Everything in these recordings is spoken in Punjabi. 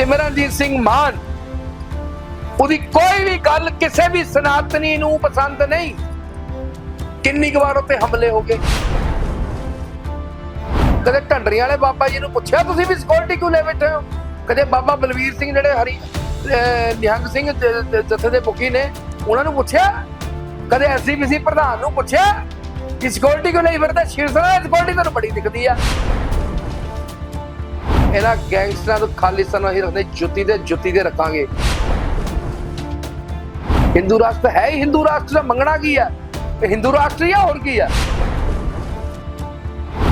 ਸਿਮਰਨਜੀਤ ਸਿੰਘ ਮਾਨ। ਉਹਦੀ ਕੋਈ ਵੀ ਗੱਲ ਕਿਸੇ ਵੀ ਸਨਾਤਨੀ ਨੂੰ ਪਸੰਦ ਨਹੀਂ। ਕਿੰਨੀ ਵਾਰ ਉੱਤੇ ਹਮਲੇ ਹੋ ਗਏ। ਕਦੇ ਢੰਡਰੀ ਵਾਲੇ ਬਾਬਾ ਜੀ ਨੂੰ ਪੁੱਛਿਆ ਤੁਸੀਂ ਵੀ ਸਿਕਿਉਰਿਟੀ ਕਿਉਂ ਲੈ ਬੈਠੇ ਹੋ? ਕਦੇ ਬਾਬਾ ਬਲਵੀਰ ਸਿੰਘ ਜਿਹੜੇ ਹਰੀ ਨਿਹੰਗ ਸਿੰਘ ਜਥੇ ਦੇ ਮੁਖੀ ਨੇ, ਉਹਨਾਂ ਨੂੰ ਪੁੱਛਿਆ? ਕਦੇ ਐਸਜੀਪੀਸੀ ਪ੍ਰਧਾਨ ਨੂੰ ਪੁੱਛਿਆ ਕਿ ਸਿਕਿਉਰਿਟੀ ਕਿਉਂ ਲਈ ਫਿਰਦਾ? ਸ਼ਿਵ ਸਿਕਿਉਰਿਟੀ ਤੁਹਾਨੂੰ ਬੜੀ ਦਿਖਦੀ ਆ। ਇਹਨਾਂ ਗੈਂਗਸਟਰਾਂ ਨੂੰ ਖਾਲਿਸਤਾਨ ਹੀ ਰੱਖਦੇ ਜੁੱਤੀ ਦੇ ਜੁੱਤੀ ਦੇ ਰੱਖਾਂਗੇ। ਹਿੰਦੂ ਰਾਸ਼ਟਰ ਹੈ ਹੀ ਹਿੰਦੂ ਰਾਸ਼ਟਰ ਦਾ ਮੰਗਣਾ ਕੀ ਆ ਹਿੰਦੂ ਰਾਸ਼ਟਰ ਹੀ ਹੋਰ ਕੀ ਆ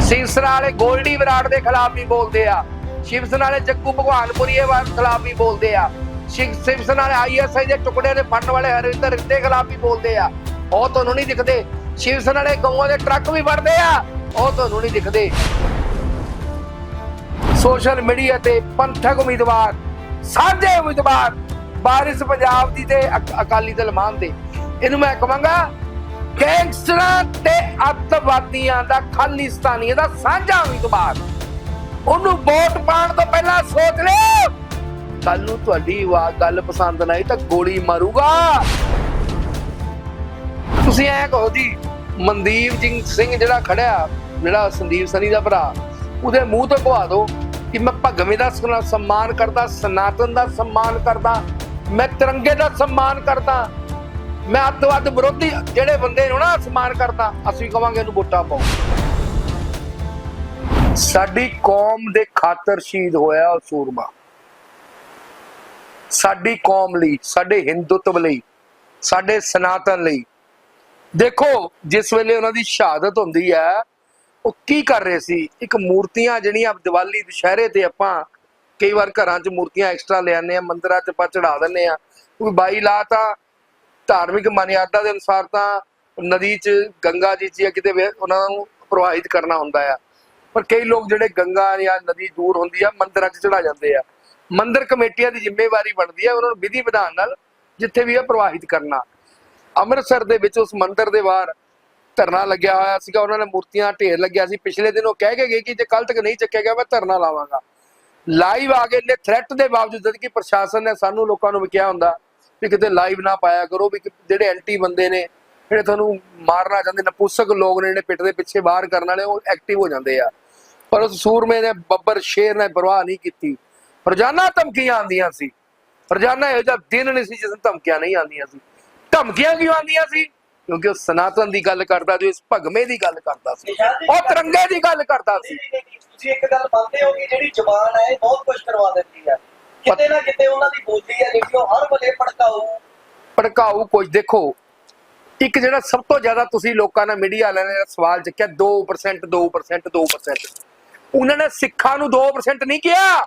ਸਿਵਸਨਾ ਵਾਲੇ ਗੋਲਡੀ ਵਿਰਾਟ ਦੇ ਖਿਲਾਫ ਵੀ ਬੋਲਦੇ ਆ। ਸ਼ਿਵ ਸੈਨਾ ਵਾਲੇ ਜੱਗੂ ਭਗਵਾਨਪੁਰੀਏ ਵਾਲੇ ਖਿਲਾਫ ਵੀ ਬੋਲਦੇ ਆ। ਸ਼ਿਵ ਸ਼ਿਵ ਵਾਲੇ ਆਈਐਸਆਈ ਦੇ ਟੁਕੜੇ ਦੇ ਫੜਨ ਵਾਲੇ ਹਰਿੰਦਰ ਦੇ ਖਿਲਾਫ ਵੀ ਬੋਲਦੇ ਆ। ਉਹ ਤੁਹਾਨੂੰ ਨਹੀਂ ਦਿਖਦੇ। ਸ਼ਿਵ ਸੈਨਾ ਵਾਲੇ ਗਊਆਂ ਦੇ ਟਰੱਕ ਵੀ ਵੜਦੇ ਆ। ਉਹ ਤੁਹਾਨੂੰ ਨਹੀਂ ਦਿਖਦੇ। ਸੋਸ਼ਲ ਮੀਡੀਆ ਤੇ ਪੰਥਕ ਉਮੀਦਵਾਰ, ਸਾਂਝੇ ਉਮੀਦਵਾਰ ਬਾਰਿਸ਼ ਪੰਜਾਬ ਦੀ ਤੇ ਅਕਾਲੀ ਦਲ ਮਾਨ ਦੇ। ਇਹਨੂੰ ਮੈਂ ਕਹਾਂਗਾ ਗੈਂਗਸਟਰਾਂ ਤੇ ਅੱਤਵਾਦੀਆਂ ਦਾ ਖਾਲਿਸਤਾਨੀਆਂ ਦਾ ਸਾਂਝਾ ਉਮੀਦਵਾਰ। ਉਹਨੂੰ ਵੋਟ ਪਾਉਣ ਤੋਂ ਪਹਿਲਾਂ ਸੋਚ ਲਿਓ। ਕੱਲ ਨੂੰ ਤੁਹਾਡੀ ਗੱਲ ਪਸੰਦ ਨਾ ਆਈ ਤਾਂ ਗੋਲੀ ਮਾਰੂਗਾ। ਤੁਸੀਂ ਐ ਕਹੋ ਜੀ, ਮਨਦੀਪ ਜੀ ਸਿੰਘ ਜਿਹੜਾ ਖੜਿਆ, ਜਿਹੜਾ ਸੰਦੀਪ ਸਨੀ ਦਾ ਭਰਾ, ਉਹਦੇ ਮੂੰਹ ਤੇ ਕਹਾ ਦਿਓ ਕਿ ਮੈਂ ਭਗਵੇਂ ਦਾ ਸਨਮਾਨ ਕਰਦਾ, ਸਨਾਤਨ ਦਾ ਸਨਮਾਨ ਕਰਦਾ, ਮੈਂ ਤਿਰੰਗੇ ਦਾ ਸਨਮਾਨ ਕਰਦਾ, ਮੈਂ ਅੱਤਵਾਦ ਵਿਰੋਧੀ ਜਿਹੜੇ ਬੰਦੇ ਨੂੰ ਨਾ ਸਨਮਾਨ ਕਰਦਾ, ਅਸੀਂ ਕਵਾਂਗੇ ਇਹਨੂੰ ਵੋਟਾਂ ਪਾਓ। ਸਾਡੀ ਕੌਮ ਦੇ ਖਾਤਰ ਸ਼ਹੀਦ ਹੋਇਆ ਉਹ ਸੂਰਮਾ। ਸਾਡੀ ਕੌਮ ਲਈ, ਸਾਡੇ ਹਿੰਦੂਤਵ ਲਈ, ਸਾਡੇ ਸਨਾਤਨ ਲਈ। ਦੇਖੋ, ਜਿਸ ਵੇਲੇ ਉਹਨਾਂ ਦੀ ਸ਼ਹਾਦਤ ਹੁੰਦੀ ਹੈ ਉਹ ਕੀ ਕਰ ਰਹੇ ਸੀ? ਇੱਕ ਮੂਰਤੀਆਂ ਜਿਹੜੀਆਂ ਦੀਵਾਲੀ ਦੁਸ਼ਹਿਰੇ ਤੇ ਆਪਾਂ ਕਈ ਵਾਰ ਘਰਾਂ 'ਚ ਮੂਰਤੀਆਂ ਐਕਸਟਰਾ ਲੈ ਆਉਂਦੇ ਆ ਮੰਦਿਰਾਂ 'ਚ ਆਪਾਂ ਚੜਾ ਦਿੰਦੇ ਆ ਕੋਈ ਬਾਈ ਲਾ ਤਾਂ ਧਾਰਮਿਕ ਮਾਨਿਅਤਾ ਦੇ ਅਨੁਸਾਰ ਤਾਂ ਨਦੀ 'ਚ ਗੰਗਾ ਜੀ 'ਚ ਜਾਂ ਕਿਤੇ ਵੀ ਉਹਨਾਂ ਨੂੰ ਪ੍ਰਵਾਹਿਤ ਕਰਨਾ ਹੁੰਦਾ ਆ। ਪਰ ਕਈ ਲੋਕ ਜਿਹੜੇ ਗੰਗਾ ਜਾਂ ਨਦੀ ਦੂਰ ਹੁੰਦੀ ਆ, ਮੰਦਰਾਂ 'ਚ ਚੜਾ ਜਾਂਦੇ ਆ। ਮੰਦਰ ਕਮੇਟੀਆਂ ਦੀ ਜ਼ਿੰਮੇਵਾਰੀ ਬਣਦੀ ਆ, ਉਹਨਾਂ ਨੂੰ ਵਿਧੀ ਵਿਧਾਨ ਨਾਲ ਜਿੱਥੇ ਵੀ ਆ ਪ੍ਰਵਾਹਿਤ ਕਰਨਾ। ਅੰਮ੍ਰਿਤਸਰ ਦੇ ਵਿੱਚ ਉਸ ਮੰਦਰ ਦੇ ਬਾਹਰ ਧਰਨਾ ਲੱਗਿਆ ਹੋਇਆ ਸੀਗਾ, ਉਹਨਾਂ ਨੇ ਮੂਰਤੀਆਂ ਢੇਰ ਲੱਗਿਆ ਸੀ। ਪਿਛਲੇ ਦਿਨ ਉਹ ਕਹਿ ਕੇ ਗਏ ਕਿ ਜੇ ਕੱਲ ਤੱਕ ਨਹੀਂ ਚੱਕਿਆ ਗਿਆ, ਮੈਂ ਧਰਨਾ ਲਾਵਾਂਗਾ। ਲਾਈਵ ਆ ਗਏ ਨੇ ਥ੍ਰੈਟ ਦੇ ਬਾਵਜੂਦ ਜਦ ਕਿ ਪ੍ਰਸ਼ਾਸਨ ਨੇ ਸਾਨੂੰ ਲੋਕਾਂ ਨੂੰ ਵੀ ਕਿਹਾ ਹੁੰਦਾ ਵੀ ਕਿਤੇ ਲਾਈਵ ਨਾ ਪਾਇਆ ਕਰੋ, ਵੀ ਜਿਹੜੇ ਐਂਟੀ ਬੰਦੇ ਨੇ, ਜਿਹੜੇ ਤੁਹਾਨੂੰ ਮਾਰਨਾ ਚਾਹੁੰਦੇ, ਨਪੁੱਸਕ ਲੋਕ ਨੇ, ਜਿਹੜੇ ਪਿੱਠ ਦੇ ਪਿੱਛੇ ਬਾਹਰ ਕਰਨ ਵਾਲੇ, ਉਹ ਐਕਟਿਵ ਹੋ ਜਾਂਦੇ ਆ। ਪਰ ਉਸ ਸੂਰਮੇ ਨੇ, ਬੱਬਰ ਸ਼ੇਰ ਨੇ ਪਰਵਾਹ ਨਹੀਂ ਕੀਤੀ। ਰੋਜ਼ਾਨਾ ਧਮਕੀਆਂ ਆਉਂਦੀਆਂ ਸੀ। ਰੋਜ਼ਾਨਾ ਇਹੋ ਜਿਹਾ ਦਿਨ ਨਹੀਂ ਸੀ ਜਿਸ ਨੂੰ ਧਮਕੀਆਂ ਨਹੀਂ ਆਉਂਦੀਆਂ ਸੀ। ਧਮਕੀਆਂ ਕਿਉਂ ਆਉਂਦੀਆਂ ਸੀ? ਕਿਉਂਕਿ ਉਹ ਸਨਾਤਨ ਦੀ ਗੱਲ ਕਰਦਾ ਜੋ ਇਸ ਭਗਮੇ ਦੀ ਗੱਲ ਕਰਦਾ ਸੀ ਉਹ ਤਿਰੰਗੇ ਦੀ ਗੱਲ ਕਰਦਾ ਸੀ। ਤੁਸੀਂ ਇੱਕ ਗੱਲ ਮੰਨਦੇ ਹੋ ਕਿ ਜਿਹੜੀ ਜ਼ਬਾਨ ਹੈ ਬਹੁਤ ਕੁਝ ਕਰਵਾ ਦਿੰਦੀ ਹੈ। ਕਿਤੇ ਨਾ ਕਿਤੇ ਉਹਨਾਂ ਦੀ ਬੋਲੀ ਹੈ ਜਿਹੜੀ ਉਹ ਹਰ ਵੇਲੇ ਭੜਕਾਊ। ਭੜਕਾਊ ਕੁਝ ਦੇਖੋ ਇੱਕ ਜਿਹੜਾ ਸਭ ਤੋਂ ਜ਼ਿਆਦਾ ਤੁਸੀਂ ਲੋਕਾਂ ਨੇ ਮੀਡੀਆ ਵਾਲਿਆਂ ਨੇ ਸਵਾਲ ਚੱਕਿਆ 2% 2% 2% ਉਹਨਾਂ ਨੇ ਸਿੱਖਾਂ ਨੂੰ 2% ਨਹੀਂ ਕਿਹਾ।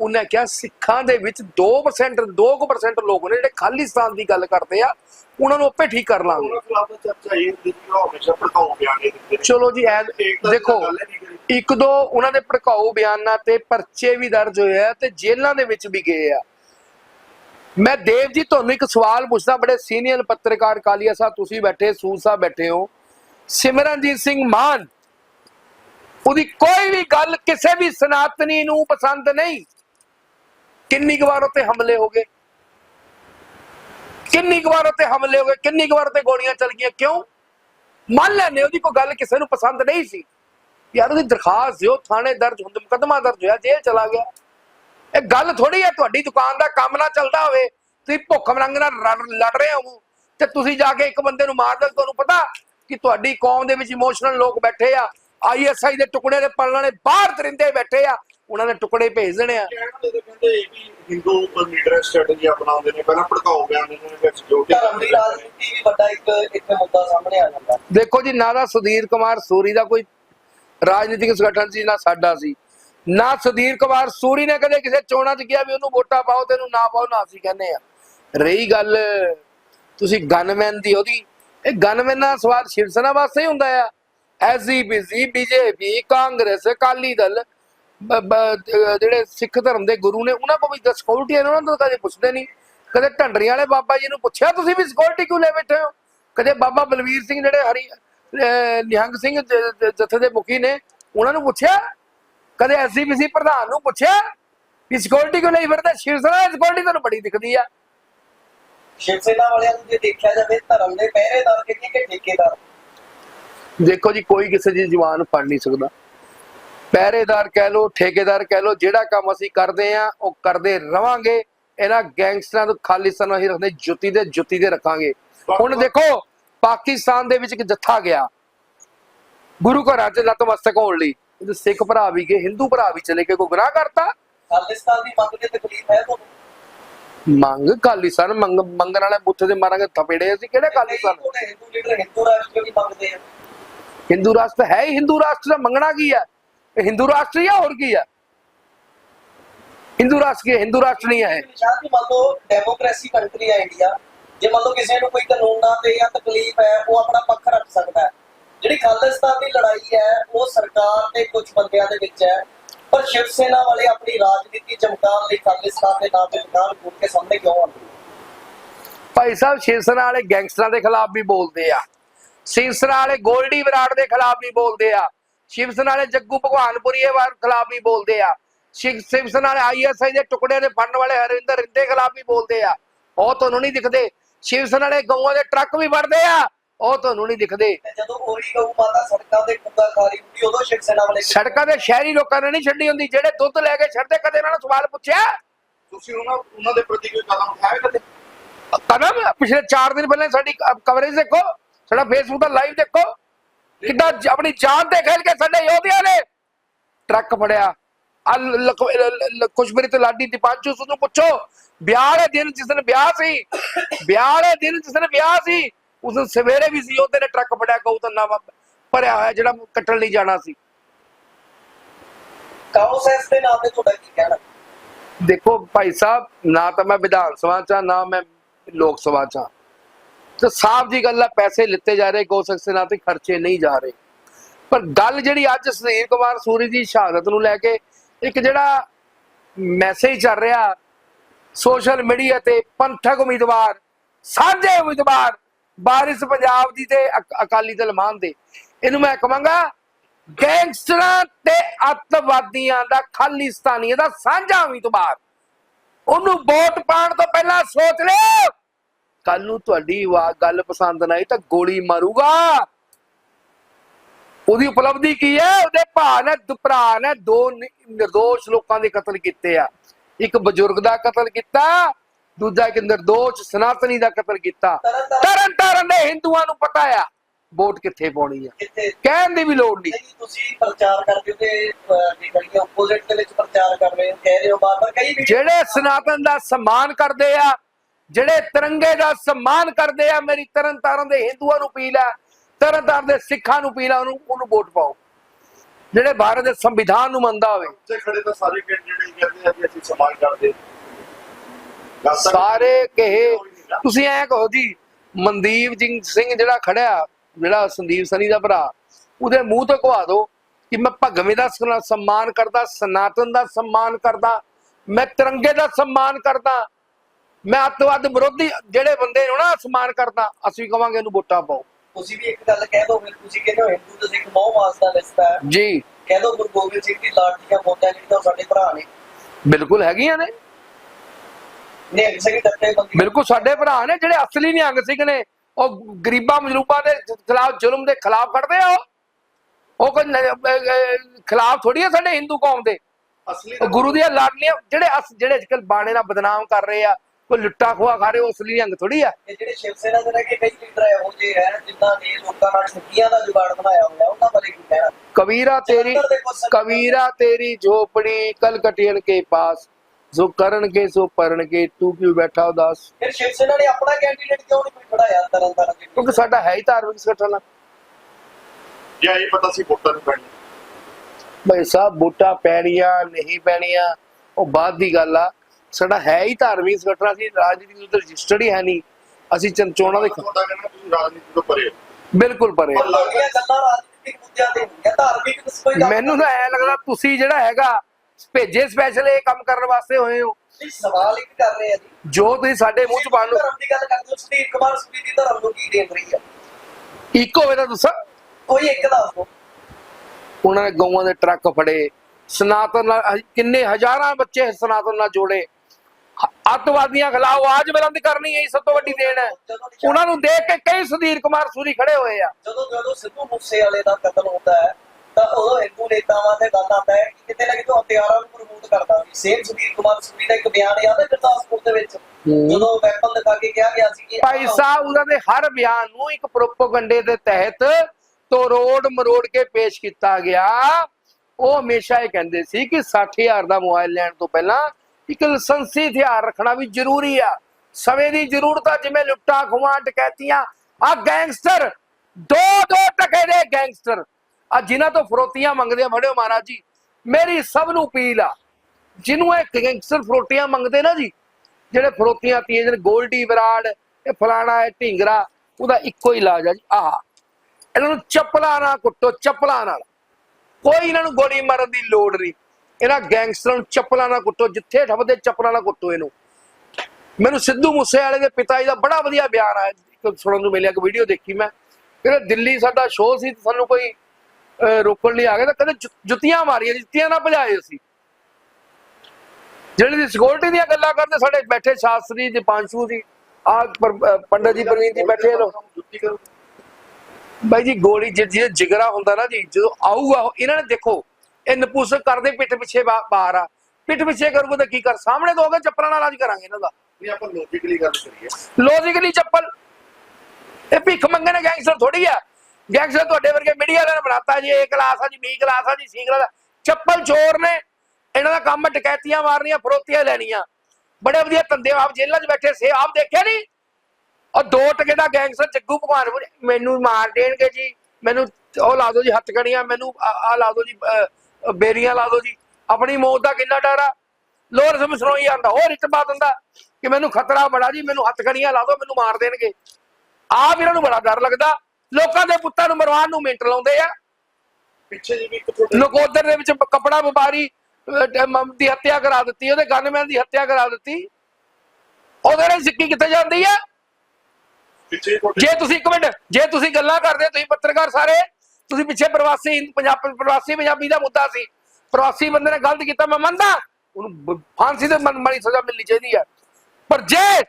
ਉਹਨੇ ਕਿਹਾ ਸਿੱਖਾਂ ਦੇ ਵਿੱਚ 2% 2% ਲੋਕ ਨੇ ਜਿਹੜੇ ਖਾਲਿਸਤਾਨ ਦੀ ਗੱਲ ਕਰਦੇ ਆ ਉਹਨਾਂ ਨੂੰ ਆਪੇ ਠੀਕ ਕਰ ਲਾਂਗੇ। ਚਲੋ ਜੀ ਐ ਦੇਖੋ। ਇੱਕ ਦੋ ਉਹਨਾਂ ਦੇ ਭੜਕਾਊ ਬਿਆਨਾਂ ਤੇ ਪਰਚੇ ਵੀ ਦਰਜ ਹੋਏ ਆ ਤੇ ਜੇਲ੍ਹਾਂ ਦੇ ਵਿੱਚ ਵੀ ਗਏ ਆ। ਮੈਂ ਦੇਵ ਜੀ ਤੁਹਾਨੂੰ ਇੱਕ ਸਵਾਲ ਪੁੱਛਦਾ ਬੜੇ ਸੀਨੀਅਰ ਪੱਤਰਕਾਰ ਕਾਲੀਆ ਸਾਹਿਬ ਤੁਸੀਂ ਬੈਠੇ ਸੂਰ ਸਾਹਿਬ ਬੈਠੇ ਹੋ। ਸਿਮਰਨਜੀਤ ਸਿੰਘ ਮਾਨ ਉਹਦੀ ਕੋਈ ਵੀ ਗੱਲ ਕਿਸੇ ਵੀ ਸਨਾਤਨੀ ਨੂੰ ਪਸੰਦ ਨਹੀਂ। ਕਿੰਨੀ ਕੁ ਵਾਰ ਉੱਤੇ ਹਮਲੇ ਹੋ ਗਏ? ਕਿੰਨੀ ਕੁ ਵਾਰ ਉੱਤੇ ਹਮਲੇ ਹੋ ਗਏ? ਕਿੰਨੀ ਕੁ ਵਾਰ ਉੱਤੇ ਗੋਲੀਆਂ ਚੱਲ ਗਈਆਂ? ਕਿਉਂ? ਮੰਨ ਲੈਨੇ ਉਹਦੀ ਕੋਈ ਗੱਲ ਕਿਸੇ ਨੂੰ ਪਸੰਦ ਨਹੀਂ ਸੀ। ਯਾਰ ਉਹਦੀ ਦਰਖਾਸਤ ਦਿਓ, ਥਾਣੇ ਦਰਜ ਹੁੰਦਾ, ਮੁਕੱਦਮਾ ਦਰਜ ਹੋਇਆ, ਜੇਲ੍ਹ ਚਲਾ ਗਿਆ। ਇਹ ਗੱਲ ਥੋੜੀ ਹੈ, ਤੁਹਾਡੀ ਦੁਕਾਨ ਦਾ ਕੰਮ ਨਾ ਚੱਲਦਾ ਹੋਵੇ, ਤੁਸੀਂ ਭੁੱਖ ਨੰਗ ਨਾਲ ਲੜ- ਰਹੇ ਹੋ, ਤੇ ਤੁਸੀਂ ਜਾ ਕੇ ਇੱਕ ਬੰਦੇ ਨੂੰ ਮਾਰ ਦੋ ਤੁਹਾਨੂੰ ਪਤਾ ਕਿ ਤੁਹਾਡੀ ਕੌਮ ਦੇ ਵਿੱਚ ਇਮੋਸ਼ਨਲ ਲੋਕ ਬੈਠੇ ਆ ਆਈਐਸਆਈ ਦੇ ਟੁਕੜੇ ਦੇ ਪਲਣ ਵਾਲੇ ਬਾਹਰ ਦਰਿੰਦੇ ਬੈਠੇ ਆ ਉਹਨਾਂ ਨੇ ਟੁਕੜੇ ਭੇਜ ਦੇਣੇ ਆ। ਕਹਿਣ ਦੇ ਤਾਂ ਕਹਿੰਦੇ ਇਹ ਵੀ ਹਿੰਦੂ ਲੀਡਰ ਸਟ੍ਰੈਟਜੀ ਅਪਣਾਉਂਦੇ ਨੇ। ਪਹਿਲਾਂ ਭੜਕਾਊ ਬਿਆਨ ਦਿੰਦੇ ਨੇ ਫਿਰ ਸਿਕਿਉਰਿਟੀ ਧਰਮ ਦੀ ਰਾਜਨੀਤੀ ਵੀ ਵੱਡਾ ਇੱਕ ਇੱਕ ਮੁੱਦਾ ਸਾਹਮਣੇ ਆ ਜਾਂਦਾ। ਦੇਖੋ ਜੀ ਨਾ ਦਾ ਸੁਧੀਰ ਕੁਮਾਰ ਸੂਰੀ ਦਾ ਕੋਈ ਰਾਜਨੀਤਿਕ ਸੰਗਠਨ ਸੀ ਨਾ ਸਾਡਾ ਸੀ। ਨਾ ਸੁਧੀਰ ਕੁਮਾਰ ਸੂਰੀ ਨੇ ਕਦੇ ਕਿਸੇ ਚੋਣਾਂ 'ਚ ਕਿਹਾ ਵੀ ਉਹਨੂੰ ਵੋਟਾਂ ਪਾਓ ਤੇ ਨਾ ਪਾਓ ਨਾ ਅਸੀਂ ਕਹਿੰਦੇ ਆ। ਰਹੀ ਗੱਲ ਤੁਸੀਂ ਗਨਮੈਨ ਦੀ ਉਹਦੀ। ਇਹ ਗਨਮੈਨ ਦਾ ਸਵਾਲ ਸ਼ਿਵ ਸੈਨਾ ਵਾਸਤੇ ਹੀ ਹੁੰਦਾ ਆ। SGPC BJP Congress Akali Dal ਜਿਹੜੇ ਸਿੱਖ ਧਰਮ ਦੇ ਗੁਰੂ ਨੇ ਉਹਨਾਂ ਕੋਲ ਵੀ ਸਿਕਿਉਰਿਟੀ ਹੈ ਉਹਨਾਂ ਤਾਂ ਕਦੇ ਪੁੱਛਦੇ ਨਹੀਂ। ਕਦੇ ਢੰਡਰੀ ਵਾਲੇ ਬਾਬਾ ਜੀ ਨੂੰ ਪੁੱਛਿਆ ਤੁਸੀਂ ਵੀ ਸਿਕਿਉਰਿਟੀ ਕਿਉਂ ਲੈ ਬੈਠੇ ਹੋ? ਕਦੇ ਬਾਬਾ ਬਲਵੀਰ ਸਿੰਘ ਜਿਹੜੇ ਹਰੀ ਨਿਹੰਗ ਸਿੰਘ ਜਥੇ ਦੇ ਮੁਖੀ ਨੇ ਉਹਨਾਂ ਨੂੰ ਪੁੱਛਿਆ? ਕਦੇ ਐਸਜੀਪੀਸੀ ਪ੍ਰਧਾਨ ਨੂੰ ਪੁੱਛਿਆ ਵੀ ਸਿਕਿਉਰਿਟੀ ਕਿਉਂ ਲਈ ਫਿਰਦਾ? ਸ਼ਿਵ ਸੈਨਾ ਦੀ ਸਿਕਿਉਰਿਟੀ ਤੁਹਾਨੂੰ ਬੜੀ ਦਿਖਦੀ ਆ। ਸ਼ਿਵ ਸੈਨਾ ਵਾਲਿਆਂ ਨੂੰ ਜੇ ਦੇਖਿਆ ਜਾਵੇ ਧਰਮ ਦੇ ਪਹਿਰੇਦਾਰ ਕਿੰਨੇ ਕਿ ਠੇਕੇਦਾਰ? ਦੇਖੋ ਜੀ ਕੋਈ ਕਿਸੇ ਦੀ ਜ਼ੁਬਾਨ ਫੜ ਨਹੀਂ ਸਕਦਾ। ਪਹਿਰੇਦਾਰ ਕਹਿ ਲੋ ਠੇਕੇਦਾਰ ਕਹਿ ਲੋ ਜਿਹੜਾ ਕੰਮ ਅਸੀਂ ਕਰਦੇ ਆ ਉਹ ਕਰਦੇ ਰਵਾਂਗੇ। ਇਹਨਾਂ ਗੈਂਗਸਟਰਾਂ ਤੋਂ ਖਾਲਿਸਤਾਨ ਅਸੀਂ ਰੱਖਦੇ ਜੁੱਤੀ ਦੇ ਜੁੱਤੀ ਦੇ ਰੱਖਾਂਗੇ। ਹੁਣ ਦੇਖੋ ਪਾਕਿਸਤਾਨ ਦੇ ਵਿੱਚ ਇੱਕ ਜੱਥਾ ਗਿਆ। ਗੁਰੂ ਘਰਾਂ 'ਚ ਨਤਮਸਤਕ ਹੋਣ ਲਈ। ਸਿੱਖ ਭਰਾ ਵੀ ਗਏ ਹਿੰਦੂ ਭਰਾ ਵੀ ਚਲੇ ਗਏ ਕੋਈ ਗੁਨਾਹ ਕਰਤਾ? ਖਾਲਿਸਤਾਨ ਦੀ ਮੰਗ ਤੇ ਤਕਲੀਫ ਹੈ ਤੁਹਾਨੂੰ? ਮੰਗ ਖਾਲਿਸਤਾਨ ਮੰਗ ਮੰਗਣ ਵਾਲੇ ਬੁੱਥੇ ਦੇ ਮਾਰਾਂਗੇ ਥਪੇੜੇ ਅਸੀਂ ਕਿਹੜੇ ਖਾਲਿਸਤਾਨ ਹਿੰਦੂ ਲੀਡਰ ਹਿੰਦੂ ਰਾਸ਼ਟਰ ਦੀ ਮੰਗਦੇ ਆ। ਹਿੰਦੂ ਰਾਸ਼ਟਰ ਹੈ ਹੀ ਹਿੰਦੂ ਰਾਸ਼ਟਰ ਦਾ ਮੰਗਣਾ ਕੀ ਹੈ? ਹਿੰਦੂ ਰਾਸ਼ਟਰ ਜਾਂ ਹੋਰ ਕੀ ਹੈ ਹਿੰਦੂ ਰਾਸ਼ਟਰ ਕੀ ਹੈ? ਹਿੰਦੂ ਰਾਸ਼ਟਰ ਨਹੀਂ ਹੈ। ਨਿਸ਼ਾਨ ਜੀ ਮੰਨ ਲਓ ਡੈਮੋਕ੍ਰੇਸੀ ਕੰਟਰੀ ਹੈ ਇੰਡੀਆ ਜੇ ਮੰਨ ਲਓ ਕਿਸੇ ਨੂੰ ਕੋਈ ਕਾਨੂੰਨਾਂ ਤੇ ਜਾਂ ਤਕਲੀਫ ਹੈ ਉਹ ਆਪਣਾ ਪੱਖ ਰੱਖ ਸਕਦਾ ਹੈ ਜਿਹੜੀ ਖਾਲਿਸਤਾਨ ਦੀ ਲੜਾਈ ਹੈ ਉਹ ਸਰਕਾਰ ਤੇ ਕੁਝ ਬੰਦਿਆਂ ਦੇ ਵਿੱਚ ਹੈ ਪਰ ਸ਼ਿਵ ਸੈਨਾ ਵਾਲੇ ਆਪਣੀ ਰਾਜਨੀਤੀ ਚਮਕਾਉਣ ਲਈ ਖਾਲਿਸਤਾਨ ਦੇ ਨਾਮ ਤੇ ਦੁਕਾਨ ਖੋਲ ਕੇ ਸਾਹਮਣੇ ਕਿਉਂ ਆਉਂਦੇ ਭਾਈ ਸਾਹਿਬ ਸ਼ਿਵ ਸੈਨਾ ਵਾਲੇ ਗੈਂਗਸਟਰਾਂ ਦੇ ਖਿਲਾਫ ਵੀ ਬੋਲਦੇ ਆ ਸ਼ਿਵ ਸੈਨਾ ਵਾਲੇ ਗੋਲਡੀ ਵਿਰਾਟ ਦੇ ਖਿਲਾਫ ਵੀ ਬੋਲਦੇ ਆ ਸ਼ਿਵ ਸੈਨਾ ਵਾਲੇ ਜੱਗੂ ਭਗਵਾਨਪੁਰੀ ਦੇ ਵਾਰ ਖਿਲਾਫ ਵੀ ਬੋਲਦੇ ਆ। ਸ਼ਿਵ ਸੈਨਾ ਵਾਲੇ ਆਈਐਸਆਈ ਦੇ ਟੁਕੜੇ ਦੇ ਫੰਡ ਵਾਲੇ ਹਰਿੰਦਰ ਰਿੰਦੇ ਖਿਲਾਫ ਵੀ ਬੋਲਦੇ ਆ। ਉਹ ਤੁਹਾਨੂੰ ਨਹੀਂ ਦਿਖਦੇ। ਸ਼ਿਵ ਸੈਨਾ ਵਾਲੇ ਗਊਆਂ ਦੇ ਟਰੱਕ ਵੀ ਵੜਦੇ ਆ। ਉਹ ਤੁਹਾਨੂੰ ਨਹੀਂ ਦਿਖਦੇ। ਜਦੋਂ ਉਹੀ ਗਊ ਮਾਤਾ ਸੜਕਾਂ ਤੇ ਕੁੱਤਾ ਖਾ ਰਹੀ ਹੁੰਦੀ ਉਦੋਂ ਸ਼ਿਵ ਸੈਨਾ ਵਾਲੇ ਸੜਕਾਂ ਤੇ ਸ਼ਹਿਰੀ ਲੋਕਾਂ ਨੇ ਨਹੀਂ ਛੱਡੀ ਹੁੰਦੀ ਜਿਹੜੇ ਦੁੱਧ ਲੈ ਕੇ ਛੱਡਦੇ ਕਦੇ ਇਹਨਾਂ ਨੂੰ ਸਵਾਲ ਪੁੱਛਿਆ? ਤੁਸੀਂ ਉਹਨਾਂ ਉਹਨਾਂ ਦੇ ਪ੍ਰਤੀ ਕੋਈ ਕਦਮ ਉਠਾਇਆ ਕਦੇ? ਕਦਮ? ਪਿਛਲੇ 4 ਦਿਨ ਪਹਿਲਾਂ ਸਾਡੀ ਕਵਰੇਜ ਦੇਖੋ ਸਾਡਾ ਫੇਸਬੁੱਕ ਦਾ ਲਾਈਵ ਦੇਖੋ। ਕਿੱਦਾਂ ਆਪਣੀ ਜਾਨ ਤੇ ਖੇਲ ਕੇ ਸਾਡੇ ਯੋਧਿਆਂ ਨੇ ਟਰੱਕ ਫੜਿਆ। ਕੁਸ਼ਮਰੀ ਤੇ ਲਾਡੀ ਦੀਪਾਂਚੂ ਨੂੰ ਪੁੱਛੋ ਵਿਆਹ ਦੇ ਦਿਨ ਜਿਸ ਦਿਨ ਵਿਆਹ ਸੀ ਵਿਆਹ ਦੇ ਦਿਨ ਜਿਸ ਦਿਨ ਵਿਆਹ ਸੀ ਉਸ ਦਿਨ ਸਵੇਰੇ ਵੀ ਸੀ ਉਹਦੇ ਨੇ ਟਰੱਕ ਫੜਿਆ ਗਊਤਨਾ ਭਰਿਆ ਹੋਇਆ ਜਿਹੜਾ ਕੱਟਣ ਲਈ ਜਾਣਾ ਸੀ। ਦੇ ਨਾਮ ਤੇ ਤੁਹਾਡਾ ਕੀ ਕਹਿਣਾ? ਦੇਖੋ ਭਾਈ ਸਾਹਿਬ ਨਾ ਤਾਂ ਮੈਂ ਵਿਧਾਨ ਸਭਾ ਚ ਨਾ ਮੈਂ ਲੋਕ ਸਭਾ ਚ। ਤੇ ਸਾਫ਼ ਜੀ ਗੱਲ ਆ, ਪੈਸੇ ਲਿੱਤੇ ਜਾ ਰਹੇ ਗੋ ਸਕਸੇਨਾ ਤੇ ਖਰਚੇ ਨਹੀਂ ਜਾ ਰਹੇ। ਪਰ ਗੱਲ ਜਿਹੜੀ ਅੱਜ ਸੁਨੀਲ ਕੁਮਾਰ ਸੂਰੀ ਦੀ ਸ਼ਹਾਦਤ ਨੂੰ ਲੈ ਕੇ ਇੱਕ ਜਿਹੜਾ ਮੈਸੇਜ ਚੱਲ ਰਿਹਾ, ਸੋਸ਼ਲ ਮੀਡੀਆ ਤੇ ਪੰਥਕ ਉਮੀਦਵਾਰ, ਸਾਂਝੇ ਉਮੀਦਵਾਰ ਬਾਰਿਸ ਪੰਜਾਬ ਦੀ ਤੇ ਅਕ- ਅਕਾਲੀ ਦਲ ਮਾਨ ਦੇ। ਇਹਨੂੰ ਮੈਂ ਕਹਾਂਗਾ, ਗੈਂਗਸਟਰਾਂ ਤੇ ਅੱਤਵਾਦੀਆਂ ਦਾ ਖਾਲਿਸਤਾਨੀਆਂ ਦਾ ਸਾਂਝਾ ਉਮੀਦਵਾਰ। ਉਹਨੂੰ ਵੋਟ ਪਾਉਣ ਤੋਂ ਪਹਿਲਾਂ ਸੋਚ ਲਿਓ। ਕੱਲ ਨੂੰ ਤੁਹਾਡੀ ਗੱਲ ਪਸੰਦ ਨਾ ਆਈ ਤਾਂ ਗੋਲੀ ਮਾਰੂਗਾ। ਉਹਦੀ ਉਪਲਬਧੀ ਕੀ ਹੈ? ਉਹਦੇ ਭਾ ਨੇ ਦੋ ਭਰਾ ਨੇ ਦੋ ਨਿ- ਨਿਰਦੋਸ਼ ਲੋਕਾਂ ਦੇ ਕਤਲ ਕੀਤੇ ਆ। ਇੱਕ ਬਜ਼ੁਰਗ ਦਾ ਕਤਲ ਕੀਤਾ ਦੂਜਾ ਇੱਕ ਨਿਰਦੋਸ਼ ਸਨਾਤਨੀ ਦਾ ਕਤਲ ਕੀਤਾ। ਤਰਨ ਤਾਰਨ ਦੇ ਹਿੰਦੂਆਂ ਨੂੰ ਪਤਾ ਆ ਵੋਟ ਕਿੱਥੇ ਪਾਉਣੀ ਆ। ਕਹਿਣ ਦੀ ਵੀ ਲੋੜ ਨਹੀਂ। ਤੁਸੀਂ ਪ੍ਰਚਾਰ ਕਰਦੇ ਹੋ ਕਿ ਅਹ, ਜੇ ਕਰੀਏ ਆਪੋਜ਼ਿਟ ਦੇ ਵਿੱਚ ਪ੍ਰਚਾਰ ਕਰ ਰਹੇ ਹੋ ਕਹਿ ਰਹੇ ਹੋ ਬਾਰ-ਬਾਰ ਕਈ ਜਿਹੜੇ ਸਨਾਤਨ ਦਾ ਸਨਮਾਨ ਕਰਦੇ ਆ ਜਿਹੜੇ ਤਿਰੰਗੇ ਦਾ ਸਨਮਾਨ ਕਰਦੇ ਆ ਮੇਰੀ ਤਰਨ ਤਾਰਨ ਦੇ ਹਿੰਦੂਆਂ ਨੂੰ ਪੀਲ ਆ ਤਰਨ ਤਾਰਨ ਦੇ ਸਿੱਖਾਂ ਨੂੰ ਪੀਲ ਆ ਉਹਨੂੰ ਉਹਨੂੰ ਵੋਟ ਪਾਓ। ਜਿਹੜੇ ਭਾਰਤ ਦੇ ਸੰਵਿਧਾਨ ਨੂੰ ਮੰਨਦਾ ਹੋਵੇ। ਉੱਥੇ ਖੜੇ ਤਾਂ ਸਾਰੇ ਕੈਂਡੀਡੇਟ ਹੀ ਕਹਿੰਦੇ ਆ ਕਿ ਅਸੀਂ ਸਮਾਨ ਕਰਦੇ। ਗੱਲ ਤਾਂ- ਸਾਰੇ ਕਹੇ ਤੁਸੀਂ ਐ ਕਹੋ ਜੀ ਮਨਦੀਪ ਸਿੰਘ ਜਿਹੜਾ ਖੜਿਆ ਜਿਹੜਾ ਸੰਦੀਪ ਸਨੀ ਦਾ ਭਰਾ ਉਹਦੇ ਮੂੰਹ ਤੋਂ ਕਹਾ ਦਿਓ ਕਿ ਮੈਂ ਭਗਵੇਂ ਦਾ ਸਨ- ਸਨਮਾਨ ਕਰਦਾ ਸਨਾਤਨ ਦਾ ਸਨਮਾਨ ਕਰਦਾ ਮੈਂ ਤਿਰੰਗੇ ਦਾ ਸਨਮਾਨ ਕਰਦਾ। ਮੈਂ ਅੱਤਵਾਦ ਵਿਰੋਧੀ ਜਿਹੜੇ ਬੰਦੇ ਨੂੰ ਨਾ ਸਨਮਾਨ ਕਰਦਾ ਅਸੀਂ ਕਵਾਂਗੇ ਇਹਨੂੰ ਵੋਟਾਂ ਪਾਓ। ਤੁਸੀਂ ਵੀ ਇੱਕ ਗੱਲ ਕਹਿ ਦੋ ਫਿਰ ਤੁਸੀਂ ਕਹਿੰਦੇ ਹੋ ਹਿੰਦੂ ਤੇ ਸਿੱਖ ਬਹੁ ਮਾਸ ਦਾ ਰਿਸ਼ਤਾ ਹੈ। ਜੀ। ਕਹਿ ਦੋ ਗੁਰੂ ਗੋਬਿੰਦ ਸਿੰਘ ਦੀ ਲਾਡਲੀਆਂ ਬੋਤਾਂ ਜਿਹੜੀਆਂ ਉਹ ਸਾਡੇ ਭਰਾ ਨੇ। ਬਿਲਕੁਲ ਹੈਗੀਆਂ ਨੇ। ਨਿਹੰਗ ਸਿੰਘ ਡੱਕੇ ਬੰਦੀ। ਬਿਲਕੁਲ ਸਾਡੇ ਭਰਾ ਨੇ ਜਿਹੜੇ ਅਸਲੀ ਨਿਹੰਗ ਸਿੰਘ ਨੇ ਉਹ ਗਰੀਬਾਂ ਮਜਲੂਬਾਂ ਦੇ ਖਿਲਾਫ ਜ਼ੁਲਮ ਦੇ ਖਿਲਾਫ ਖੜਦੇ ਆ ਉਹ। ਕੋਈ ਖਿਲਾਫ ਥੋੜੀ ਆ ਸਾਡੇ ਹਿੰਦੂ ਕੌਮ ਦੇ। ਅਸਲੀ ਗੁਰੂ ਦੀਆਂ ਲਾਡਲੀਆਂ ਜਿਹੜੇ ਅਸ- ਜਿਹੜੇ ਅੱਜਕੱਲ ਬਾਣੇ ਨਾਲ ਬਦਨਾਮ ਕਰ ਰਹੇ ਆ ਕੋਈ ਲੁੱਟਾ ਖੋਆ ਖਾ ਰਹੇ ਉਹ ਅਸਲੀ ਰੰਗ ਥੋੜੀ ਆ। ਜਿਹੜੇ ਸ਼ਿਵ ਦੇ ਨਾਲ ਕੇ ਪਾਸ ਜੋ ਕਰਨਗੇ ਸੋ ਪਰਨਗੇ ਤੂੰ ਕਿਉਂ ਬੈਠਾ ਉਦਾਸ? ਫਿਰ ਸ਼ਿਵ ਨੇ ਆਪਣਾ ਕੈਂਡੀਡੇਟ ਕਿਉਂ ਨਹੀਂ ਖੜਾਇਆ ਤਰਨ ਕਿਉਂਕਿ ਸਾਡਾ ਹੈ ਹੀ ਧਾਰਮਿਕ ਸੰਗਠਨ ਜੇ ਇਹ ਪਤਾ ਸੀ ਵੋਟਾਂ ਨੂੰ ਪੈਣੀ ਭਾਈ ਸਾਹਿਬ ਵੋਟਾਂ ਪੈਣੀਆਂ ਨਹੀਂ ਪੈਣੀਆਂ ਉਹ ਬਾਅਦ ਦੀ ਗੱਲ ਆ। ਸਾਡਾ ਹੈ ਹੀ ਧਾਰਮਿਕ ਸੰਗਠਨ ਅਸੀਂ ਰਾਜਨੀਤੀ ਉੱਤੇ ਰਜਿਸਟਰਡ ਹੀ ਹੈ ਨਹੀਂ। ਅਸੀਂ ਚੰ- ਚੋਣਾਂ ਦੇ ਤੁਹਾਡਾ ਕਹਿਣਾ ਤੁਸੀਂ ਰਾਜਨੀਤੀ ਤੋਂ ਪਰੇ ਬਿਲਕੁਲ ਪਰੇ ਮੈਨੂੰ ਤਾਂ ਐ ਲੱਗਦਾ ਤੁਸੀਂ ਜਿਹੜਾ ਹੈਗਾ ਭੇਜੇ ਸਪੈਸ਼ਲ ਇਹ ਕੰਮ ਕਰਨ ਵਾਸਤੇ ਹੋਏ ਹੋ। ਸਵਾਲ ਇੱਕ ਕਰ ਰਹੇ ਆ ਜੀ। ਜੋ ਤੁਸੀਂ ਸਾਡੇ ਮੂੰਹ ਚ ਪਾਣ ਨੂੰ ਧਰਮ ਦੀ ਗੱਲ ਕਰਦੇ ਹੋ ਸੁਨੀਲ ਕੁਮਾਰ ਸੁਨੀਲ ਦੀ ਧਰਮ ਨੂੰ ਕੀ ਦੇਣ ਰਹੀ ਆ? ਇੱਕ ਹੋਵੇ ਤਾਂ ਦੱਸਾਂ? ਕੋਈ ਇੱਕ ਦੱਸ ਦਿਓ। ਉਹਨਾਂ ਨੇ ਗਊਆਂ ਦੇ ਟਰੱਕ ਫੜੇ ਸਨਾਤਨ ਨਾਲ ਕਿੰਨੇ ਹਜ਼ਾਰਾਂ ਬੱਚੇ ਸਨਾਤਨ ਨਾਲ ਜੋੜੇ। ਅੱਤਵਾਦੀਆਂ ਖਿਲਾਫ ਆਵਾਜ਼ ਬੁਲੰਦ ਕਰਨੀ ਹੈ ਸਭ ਤੋਂ ਵੱਡੀ ਦੇਣ ਹੈ। ਉਹਨਾਂ ਨੂੰ ਦੇਖ ਕੇ ਕਈ ਸੁਧੀਰ ਕੁਮਾਰ ਸੂਰੀ ਖੜੇ ਹੋਏ ਆ। ਜਦੋਂ ਜਦੋਂ ਸਿੱਧੂ ਮੂਸੇ ਵਾਲੇ ਦਾ ਕਤਲ ਹੁੰਦਾ ਹੈ ਤਾਂ ਉਦੋਂ ਹਿੰਦੂ ਨੇਤਾਵਾਂ ਤੇ ਗੱਲ ਆਉਂਦਾ ਹੈ ਕਿ ਕਿਤੇ ਨਾ ਕਿਤੇ ਉਹ ਹਥਿਆਰਾਂ ਨੂੰ ਪ੍ਰਮੋਟ ਕਰਦਾ ਸੀ। ਸੇਮ ਸੁਧੀਰ ਕੁਮਾਰ ਸੂਰੀ ਦਾ ਇੱਕ ਬਿਆਨ ਯਾਦ ਹੈ ਗੁਰਦਾਸਪੁਰ ਦੇ ਵਿੱਚ। ਜਦੋਂ ਵੈਪਨ ਦਿਖਾ ਕੇ ਕਿਹਾ ਗਿਆ ਸੀ ਕਿ ਭਾਈ ਸਾਹਿਬ ਉਹਨਾਂ ਦੇ ਹਰ ਬਿਆਨ ਨੂੰ ਇੱਕ ਪ੍ਰੋਪਗੰਡੇ ਦੇ ਤਹਿਤ ਤੋਰੋੜ ਮਰੋੜ ਕੇ ਪੇਸ਼ ਕੀਤਾ ਗਿਆ। ਉਹ ਹਮੇਸ਼ਾ ਇਹ ਕਹਿੰਦੇ ਸੀ ਕਿ 60000 ਦਾ ਮੋਬਾਈਲ ਲੈਣ ਤੋਂ ਪਹਿਲਾਂ ਇੱਕ ਲਾਇਸੈਂਸੀ ਹਥਿਆਰ ਰੱਖਣਾ ਵੀ ਜ਼ਰੂਰੀ ਆ। ਸਮੇਂ ਦੀ ਜ਼ਰੂਰਤ ਆ ਜਿਵੇਂ ਲੁੱਟਾਂ ਖੁਆਂ ਡਕੈਤੀਆਂ ਆ ਗੈਂਗਸਟਰ, ਦੋ ਦੋ ਟਕੇ ਦੇ ਗੈਂਗਸਟਰ। ਆ ਜਿਨ੍ਹਾਂ ਤੋਂ ਫਰੋਤੀਆਂ ਮੰਗਦੇ ਆ ਬੜਿਓ ਮਹਾਰਾਜ ਜੀ। ਮੇਰੀ ਸਭ ਨੂੰ ਅਪੀਲ ਆ, ਜਿਹਨੂੰ ਇਹ ਗੈਂਗਸਟਰ ਫਰੋਤੀਆਂ ਮੰਗਦੇ ਨਾ ਜੀ, ਜਿਹੜੇ ਫਰੋਤੀਆਂ ਪੀਏ ਜਿਹੜੇ ਗੋਲਡੀ ਬਰਾੜ ਇਹ ਫਲਾਣਾ, ਇਹ ਢਿੰਗਰਾ, ਉਹਦਾ ਇੱਕੋ ਹੀ ਇਲਾਜ ਆ ਜੀ, ਆਹ। ਇਹਨਾਂ ਨੂੰ ਚੱਪਲਾਂ ਨਾਲ ਕੁੱਟੋ, ਚੱਪਲਾਂ ਨਾਲ। ਕੋਈ ਇਹਨਾਂ ਨੂੰ ਗੋਲੀ ਮਾਰਨ ਦੀ ਲੋੜ ਨਹੀਂ। ਇਹਨਾਂ ਗੈਂਗਸਟਰਾਂ ਨੂੰ ਚੱਪਲਾਂ ਨਾਲ ਕੁੱਟੋ, ਜਿੱਥੇ ਠੱਪਦੇ ਚੱਪਲਾਂ ਨਾਲ ਕੁੱਟੋ ਇਹਨੂੰ। ਮੈਨੂੰ ਸਿੱਧੂ ਮੂਸੇ ਵਾਲੇ ਦੇ ਪਿਤਾ ਜੀ ਦਾ ਬੜਾ ਵਧੀਆ ਬਿਆਨ ਆਇਆ ਸੁਣਨ ਨੂੰ ਮਿਲਿਆ ਕਿ ਵੀਡੀਓ ਦੇਖੀ ਮੈਂ। ਕਹਿੰਦੇ ਦਿੱਲੀ ਸਾਡਾ ਸ਼ੋਅ ਸੀ, ਤੇ ਸਾਨੂੰ ਕੋਈ ਰੋਕਣ ਲਈ ਆ ਗਿਆ, ਤਾਂ ਕਹਿੰਦੇ ਜੁੱਤੀਆਂ ਮਾਰੀਆਂ ਜੁੱਤੀਆਂ ਨਾਲ ਭਜਾਏ ਅਸੀਂ। ਜਿਹੜੇ ਦੀ ਸਿਕਿਉਰਿਟੀ ਦੀਆਂ ਗੱਲਾਂ ਕਰਦੇ, ਸਾਡੇ ਬੈਠੇ ਸ਼ਾਸਤਰੀ ਦੀਪਾਂਸ਼ੂ ਜੀ, ਆ ਪੰਡਤ ਜੀ, ਪ੍ਰਵੀਨ ਜੀ ਬੈਠੇ ਲੋ ਜੁੱਤੀ ਕਰੋ ਬਾਈ ਜੀ, ਗੋਲੀ ਜਿ- ਜਿਗਰਾ ਹੁੰਦਾ ਨਾ ਜੀ, ਜਦੋਂ ਆਊਗਾ ਇਹਨਾਂ ਨੇ ਦੇਖੋ ਇਹ ਨਪੂਸਕ ਕਰਦੇ ਪਿੱਠ ਪਿੱਛੇ ਬਾਹਰ ਆ। ਪਿੱਠ ਪਿੱਛੇ ਕਰੂਗਾ ਤਾਂ ਕੀ ਕਰ? ਸਾਹਮਣੇ ਦੋਗੇ ਚੱਪਲਾਂ ਨਾਲ ਅੱਜ ਕਰਾਂਗੇ ਇਹਨਾਂ ਦਾ। ਨਹੀਂ ਆਪਾਂ ਲੌਜੀਕਲੀ ਗੱਲ ਕਰੀਏ। ਲੌਜੀਕਲੀ ਚੱਪਲ। ਇਹ ਭਿੱਖ ਮੰਗਣ ਗੈਂਗਸਟਰ ਥੋੜੀ ਆ। ਗੈਂਗਸਟਰ ਤੁਹਾਡੇ ਵਰਗੇ ਮੀਡੀਆ ਵਾਲਿਆਂ ਨੇ ਬਣਾਤਾ ਜੀ ਏ ਕਲਾਸ ਆ ਜੀ ਬੀ ਕਲਾਸ ਆ ਜੀ ਸੀ ਕਲਾਸ। ਚੱਪਲ ਚੋਰ ਨੇ। ਇਹਨਾਂ ਦਾ ਕੰਮ ਹੈ ਡਕੈਤੀਆਂ ਮਾਰਨੀਆਂ ਫਰੋਤੀਆਂ ਲੈਣੀਆਂ। ਬੜੇ ਵਧੀਆ ਧੰਦੇ ਆਪ ਜੇਲ੍ਹਾਂ 'ਚ ਬੈਠੇ ਸੇ ਆਪ ਦੇਖਿਆ ਨਹੀਂ? ਉਹ ਦੋ ਟਕੇ ਦਾ ਗੈਂਗਸਟਰ ਜੱਗੂ ਭਗਵਾਨ ਮੈਨੂੰ ਮਾਰ ਦੇਣਗੇ ਜੀ। ਮੈਨੂੰ ਉਹ ਲਾ ਦਿਓ ਜੀ ਹੱਥਕੜੀਆਂ ਮੈਨੂੰ ਆ ਲਾ ਦਿਓ ਜੀ ਬੇਰੀਆਂ ਲਾ ਦਿਓ ਜੀ। ਆਪਣੀ ਮੌਤ ਦਾ ਕਿੰਨਾ ਡਰ ਆ? ਲੋਰ ਸਮਝ ਸੁਣੋਈ ਜਾਂਦਾ ਹੋਰ ਇਤਬਾ ਦਿੰਦਾ ਕਿ ਮੈਨੂੰ ਖਤਰਾ ਬੜਾ ਜੀ ਮੈਨੂੰ ਹੱਥਕੜੀਆਂ ਲਾ ਦਿਓ ਮੈਨੂੰ ਮਾਰ ਦੇਣਗੇ। ਆਪ ਇਹਨਾਂ ਨੂੰ ਬੜਾ ਡਰ ਲੱਗਦਾ। ਲੋਕਾਂ ਦੇ ਪੁੱਤਾਂ ਨੂੰ ਮਰਵਾਉਣ ਨੂੰ ਮਿੰਟ ਲਾਉਂਦੇ ਆ। ਪਿੱਛੇ ਜੀ ਵੀ ਨਕੋਦਰ ਦੇ ਵਿੱਚ ਕੱਪੜਾ ਵਪਾਰੀ ਦੀ ਹੱਤਿਆ ਕਰਾ ਦਿੱਤੀ ਉਹਦੇ ਗਨਮੈਨ ਦੀ ਹੱਤਿਆ ਕਰਾ ਦਿੱਤੀ। ਉਹਦੇ ਨਾਲ ਸਿੱਕੀ ਕਿੱਥੇ ਜਾਂਦੀ ਆ? ਜੀ ਤੁਸੀਂ ਇੱਕ ਮਿੰਟ ਜੇ ਤੁਸੀਂ ਗੱਲਾਂ ਕਰਦੇ ਹੋ, ਤੁਸੀਂ ਪੱਤਰਕਾਰ ਸਾਰੇ ਤੁਸੀਂ ਪਿੱਛੇ ਪ੍ਰਵਾਸੀ ਪੰਜਾਬ ਪ੍ਰਵਾਸੀ ਪੰਜਾਬੀ ਦਾ ਮੁੱਦਾ ਸੀ। ਪ੍ਰਵਾਸੀ ਬੰਦੇ ਨੇ ਗਲਤ ਕੀਤਾ ਮੈਂ ਮੰਨਦਾ। ਉਹਨੂੰ ਫਾਂਸੀ ਤੇ ਮਨ ਮਾਰੀ ਸਜ਼ਾ ਮਿਲਣੀ ਚਾਹੀਦੀ ਹੈ ਪਰ ਜੇ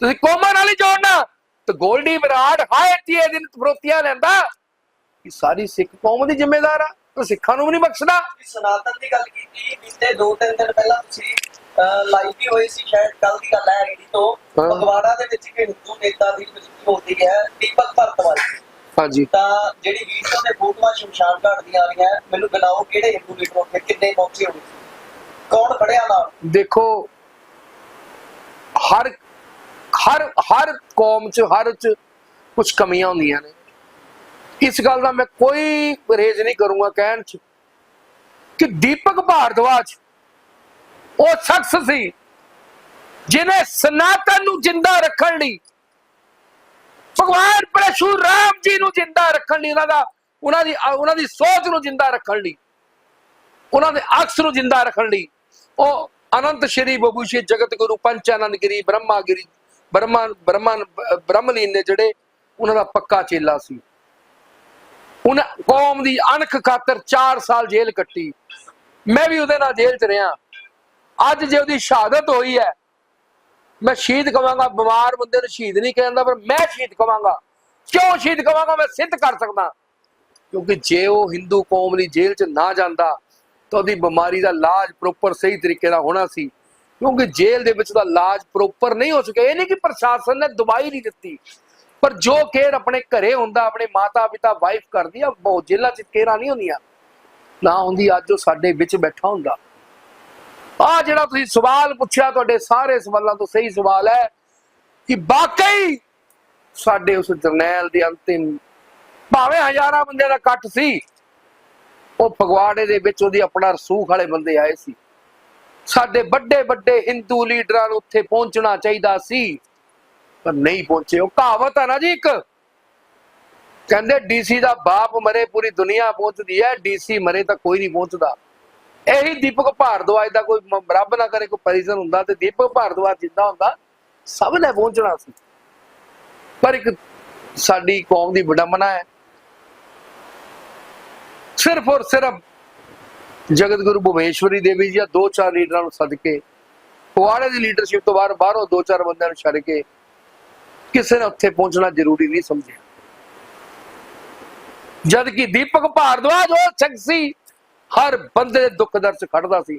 ਤੁਸੀਂ ਕੌਮਾਂ ਨਾਲ ਹੀ ਜੋੜਨਾ ਤਾਂ ਗੋਲਡੀ ਬਰਾੜ ਹਾਏ ਤੀਏ ਦਿਨ ਫਰੋਤੀਆਂ ਲੈਂਦਾ। ਇਹ ਸਾਰੀ ਸਿੱਖ ਕੌਮ ਦੀ ਜ਼ਿੰਮੇਦਾਰ ਆ ਉਹ ਸਿੱਖਾਂ ਨੂੰ ਵੀ ਨਹੀਂ ਬਖਸ਼ਦਾ। ਸਨਾਤਨ ਦੀ ਗੱਲ ਕੀਤੀ ਬੀਤੇ ਦੋ ਤਿੰਨ ਦਿਨ ਪਹਿਲਾਂ ਤੁਸੀਂ ਲਾਈਵ ਵੀ ਹੋਏ ਸੀ ਸ਼ਾਇਦ ਕੱਲ ਦੀ ਗੱਲ ਹੈ ਰੇਡੀ ਤੋਂ। ਫਗਵਾੜਾ ਦੇ ਵਿੱਚ ਇੱਕ ਹਿੰਦੂ ਨੇਤਾ ਦੀ ਮ੍ਰਿਤੂ ਹੁੰਦੀ ਹੈ ਦੀਪਕ ਭਰਤਵਾਜ ਹਾਂਜੀ। ਤਾਂ ਜਿਹੜੀ ਵੀਡੀਓ ਤੇ ਫੋਟੋਆਂ ਸ਼ਮਸ਼ਾਨ ਘਾਟ ਦੀਆਂ ਆ ਰਹੀਆਂ। ਮੈਨੂੰ ਗਿਣਾਓ ਕਿਹੜੇ ਹਿੰਦੂ ਲੀਡਰ ਉੱਥੇ ਕਿੰਨੇ ਪਹੁੰਚੇ ਹੋਏ ਕੌਣ ਖੜਿਆ ਨਾਲ ਦੇਖੋ ਹਰ ਹਰ ਹਰ ਕੌਮ ਚ ਹਰ ਚ ਕੁਝ ਕਮੀਆਂ ਹੁੰਦੀਆਂ ਨੇ। ਇਸ ਗੱਲ ਦਾ ਮੈਂ ਕੋਈ ਰੇਜ ਨਹੀਂ ਕਰੂੰਗਾ ਕਹਿਣ ਚ ਕਿ ਦੀਪਕ ਭਾਰਦਵਾਜ ਉਹ ਸ਼ਖਸ ਸੀ ਜਿਨੇ ਸਨਾਤਨ ਨੂੰ ਜਿੰਦਾ ਰੱਖਣ ਲਈ ਭਗਵਾਨ ਪਰਸ਼ੂਰਾਮ ਜੀ ਨੂੰ ਜਿੰਦਾ ਰੱਖਣ ਲਈ ਉਹਨਾਂ ਦਾ, ਉਹਨਾਂ ਦੀ ਉਹਨਾਂ ਦੀ ਸੋਚ ਨੂੰ ਜਿੰਦਾ ਰੱਖਣ ਲਈ, ਉਹਨਾਂ ਦੇ ਅਕਸ ਨੂੰ ਜਿੰਦਾ ਰੱਖਣ ਲਈ, ਉਹ ਅਨੰਤ ਸ਼੍ਰੀ ਬਬੂਸ਼ੀ ਜਗਤ ਗੁਰੂ ਪੰਚਾਨੰਦਗਿਰੀ ਬ੍ਰਹਮਾਗਿਰੀ ਬ੍ਰਹਮਾ ਬ੍ਰਹਮਨ, ਬ੍ਰਹਮਲੀਨ ਨੇ ਜਿਹੜੇ ਉਹਨਾਂ ਦਾ ਪੱਕਾ ਚੇਲਾ ਸੀ। ਉਹਨਾਂ ਕੌਮ ਦੀ ਅਣਖ ਖਾਤਰ 4 ਸਾਲ ਜੇਲ੍ਹ ਕੱਟੀ। ਮੈਂ ਵੀ ਉਹਦੇ ਨਾਲ ਜੇਲ੍ਹ 'ਚ ਰਿਹਾ। ਅੱਜ ਜੇ ਉਹਦੀ ਸ਼ਹਾਦਤ ਹੋਈ ਹੈ ਮੈਂ ਸ਼ਹੀਦ ਕਵਾਂਗਾ, ਬਿਮਾਰ ਬੰਦੇ ਨੂੰ ਸ਼ਹੀਦ ਨਹੀਂ ਕਹਿੰਦਾ, ਪਰ ਮੈਂ ਸ਼ਹੀਦ ਕਵਾਂਗਾ। ਕਿਉਂ ਸ਼ਹੀਦ ਕਵਾਂਗਾ? ਮੈਂ ਸਿੱਧ ਕਰ ਸਕਦਾ। ਕਿਉਂਕਿ ਜੇ ਉਹ ਹਿੰਦੂ ਕੌਮ ਦੀ ਜੇਲ੍ਹ 'ਚ ਨਾ ਜਾਂਦਾ, ਤਾਂ ਉਹਦੀ ਬਿਮਾਰੀ ਦਾ ਇਲਾਜ ਪ੍ਰੋਪਰ ਸਹੀ ਤਰੀਕੇ ਨਾਲ ਹੋਣਾ ਸੀ। ਕਿਉਂਕਿ ਜੇਲ੍ਹ ਦੇ ਵਿੱਚ ਦਾ ਇਲਾਜ ਪ੍ਰੋਪਰ ਨਹੀਂ ਹੋ ਸਕਿਆ। ਇਹ ਨਹੀਂ ਕਿ ਪ੍ਰਸ਼ਾਸਨ ਨੇ ਦਵਾਈ ਨਹੀਂ ਦਿੱਤੀ। ਪਰ ਜੋ ਕੇਅਰ ਆਪਣੇ ਘਰੇ ਹੁੰਦਾ, ਆਪਣੇ ਮਾਤਾ, ਪਿਤਾ ਵਾਈਫ ਕਰਦੀ ਆ ਬਹੁਤ ਜੇਲ੍ਹਾਂ 'ਚ ਕੇਰਾਂ ਨਹੀਂ ਹੁੰਦੀਆਂ। ਨਾ ਹੁੰਦੀ, ਅੱਜ ਉਹ ਸਾਡੇ ਵਿੱਚ ਬੈਠਾ ਹੁੰਦਾ। ਆ ਜਿਹੜਾ ਤੁਸੀਂ ਸਵਾਲ ਪੁੱਛਿਆ, ਤੁਹਾਡੇ ਸਾਰੇ ਸਵਾਲਾਂ ਤੋਂ ਸਹੀ ਸਵਾਲ ਹੈ ਕਿ ਵਾਕਈ ਸਾਡੇ ਉਸ ਜਰਨੈਲ ਦੇ ਅੰਤਿਮ ਭਾਵੇਂ ਹਜ਼ਾਰਾਂ ਬੰਦਿਆਂ ਦਾ ਇਕੱਠ ਸੀ, ਉਹ ਫਗਵਾੜੇ ਦੇ ਵਿੱਚ ਉਹਦੀ ਆਪਣਾ ਰਸੂਖ ਵਾਲੇ ਬੰਦੇ ਆਏ ਸੀ। ਸਾਡੇ ਵੱਡੇ ਵੱਡੇ ਹਿੰਦੂ ਲੀਡਰਾਂ ਨੂੰ ਉੱਥੇ ਪਹੁੰਚਣਾ ਚਾਹੀਦਾ ਸੀ, ਪਰ ਨਹੀਂ ਪਹੁੰਚੇ। ਉਹ ਕਹਾਵਤ ਹੈ ਨਾ ਜੀ ਇੱਕ। ਕਹਿੰਦੇ ਡੀਸੀ ਦਾ ਬਾਪ ਮਰੇ, ਪੂਰੀ ਦੁਨੀਆ ਪਹੁੰਚਦੀ ਹੈ। ਡੀਸੀ ਮਰੇ ਤਾਂ ਕੋਈ ਨਹੀਂ ਪਹੁੰਚਦਾ। ਇਹੀ ਦੀਪਕ ਭਾਰਦਵਾਜ ਦਾ ਕੋਈ ਰੱਬ ਨਾ ਕਰੇ, ਕੋਈ ਪਰਿਜਨ ਹੁੰਦਾ ਤੇ ਦੀਪਕ ਭਾਰਦਵਾਜ ਜਿੱਦਾਂ ਹੁੰਦਾ, ਸਭ ਨੇ ਪਹੁੰਚਣਾ ਸੀ ਪਰ ਇੱਕ ਸਾਡੀ ਕੌਮ ਦੀ ਵਿਡੰਬਨਾ ਹੈ। ਸਿਰਫ ਔਰ ਸਿਰਫ ਜਗਤ ਗੁਰੂ ਭੁਵਨੇਸ਼ਵਰੀ ਦੇਵੀ ਜੀ ਆ, ਦੋ ਚਾਰ ਲੀਡਰਾਂ ਨੂੰ ਸੱਦ ਕੇ ਪਵਾੜੇ ਦੀ ਲੀਡਰਸ਼ਿਪ ਤੋਂ ਬਾਹਰ ਬਾਹਰੋਂ ਦੋ ਚਾਰ ਬੰਦਿਆਂ ਨੂੰ ਛੱਡ ਕੇ ਕਿਸੇ ਨੇ ਉੱਥੇ ਪਹੁੰਚਣਾ ਜ਼ਰੂਰੀ ਨਹੀਂ ਸਮਝਿਆ। ਜਦ ਕਿ ਦੀਪਕ ਭਾਰਦਵਾਜ ਉਹ ਸ਼ਖਸ ਸੀ ਹਰ ਬੰਦੇ ਦੇ ਦੁੱਖ ਦਰਦ ਖੜਦਾ ਸੀ।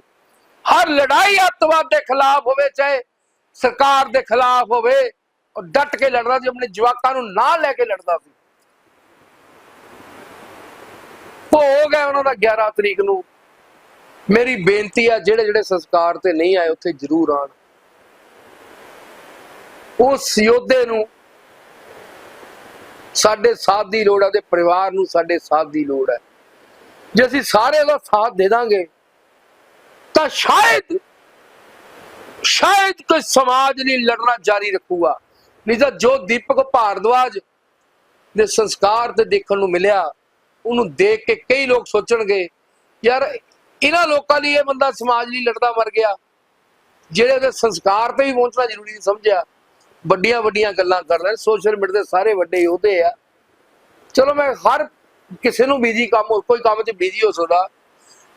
ਹਰ ਲੜਾਈ ਅੱਤਵਾਦ ਦੇ ਖਿਲਾਫ ਹੋਵੇ, ਚਾਹੇ ਸਰਕਾਰ ਦੇ ਖਿਲਾਫ ਹੋਵੇ, ਉਹ ਡਟ ਕੇ ਲੜਦਾ ਸੀ, ਆਪਣੇ ਜਵਾਕਾਂ ਨੂੰ ਨਾਲ ਲੈ ਕੇ ਲੜਦਾ ਸੀ। ਭੋਗ ਹੈ ਉਹਨਾਂ ਦਾ 11 ਤਰੀਕ ਨੂੰ। ਮੇਰੀ ਬੇਨਤੀ ਆ, ਜਿਹੜੇ ਜਿਹੜੇ ਸੰਸਕਾਰ ਤੇ ਨਹੀਂ ਆਏ, ਉੱਥੇ ਜ਼ਰੂਰ ਆਣ ਉਸ ਯੋਧੇ ਨੂੰ, ਸਾਡੇ ਸਾਥ ਦੀ ਲੋੜ ਹੈ ਤੇ ਪਰਿਵਾਰ ਨੂੰ ਸਾਡੇ ਸਾਥ ਦੀ ਲੋੜ ਹੈ ਜੇ ਅਸੀਂ ਸਾਰੇ ਦਾ ਸਾਥ ਦੇ ਦਾਂਗੇ, ਤਾਂ ਸ਼ਾਇਦ ਸ਼ਾਇਦ ਕੋਈ ਸਮਾਜ ਲਈ ਲੜਨਾ ਜਾਰੀ ਰੱਖੂਗਾ। ਨਹੀਂ ਤਾਂ ਜੋ ਦੀਪਕ ਭਾਰਦਵਾਜ ਦੇ ਸੰਸਕਾਰ ਤੇ ਦੇਖਣ ਨੂੰ ਮਿਲਿਆ, ਉਹਨੂੰ ਦੇਖ ਕੇ ਕਈ ਲੋਕ ਸੋਚਣਗੇ, ਯਾਰ ਇਹਨਾਂ ਲੋਕਾਂ ਲਈ ਇਹ ਬੰਦਾ ਸਮਾਜ ਲਈ ਲੜਦਾ ਮਰ ਗਿਆ। ਜਿਹੜੇ ਉਹਦੇ ਸੰਸਕਾਰ ਤੇ ਵੀ ਪਹੁੰਚਣਾ ਜ਼ਰੂਰੀ ਨਹੀਂ ਸਮਝਿਆ। ਵੱਡੀਆਂ ਵੱਡੀਆਂ ਗੱਲਾਂ ਕਰ ਰਹੇ ਸੋਸ਼ਲ ਮੀਡੀਆ ਦੇ ਸਾਰੇ ਵੱਡੇ ਯੋਧੇ ਆ। ਚਲੋ ਮੈਂ ਹਰ ਕਿਸੇ ਨੂੰ ਬਿਜ਼ੀ ਕੰਮ, ਕੋਈ ਕੰਮ 'ਚ ਬਿਜ਼ੀ ਹੋ ਸਕਦਾ।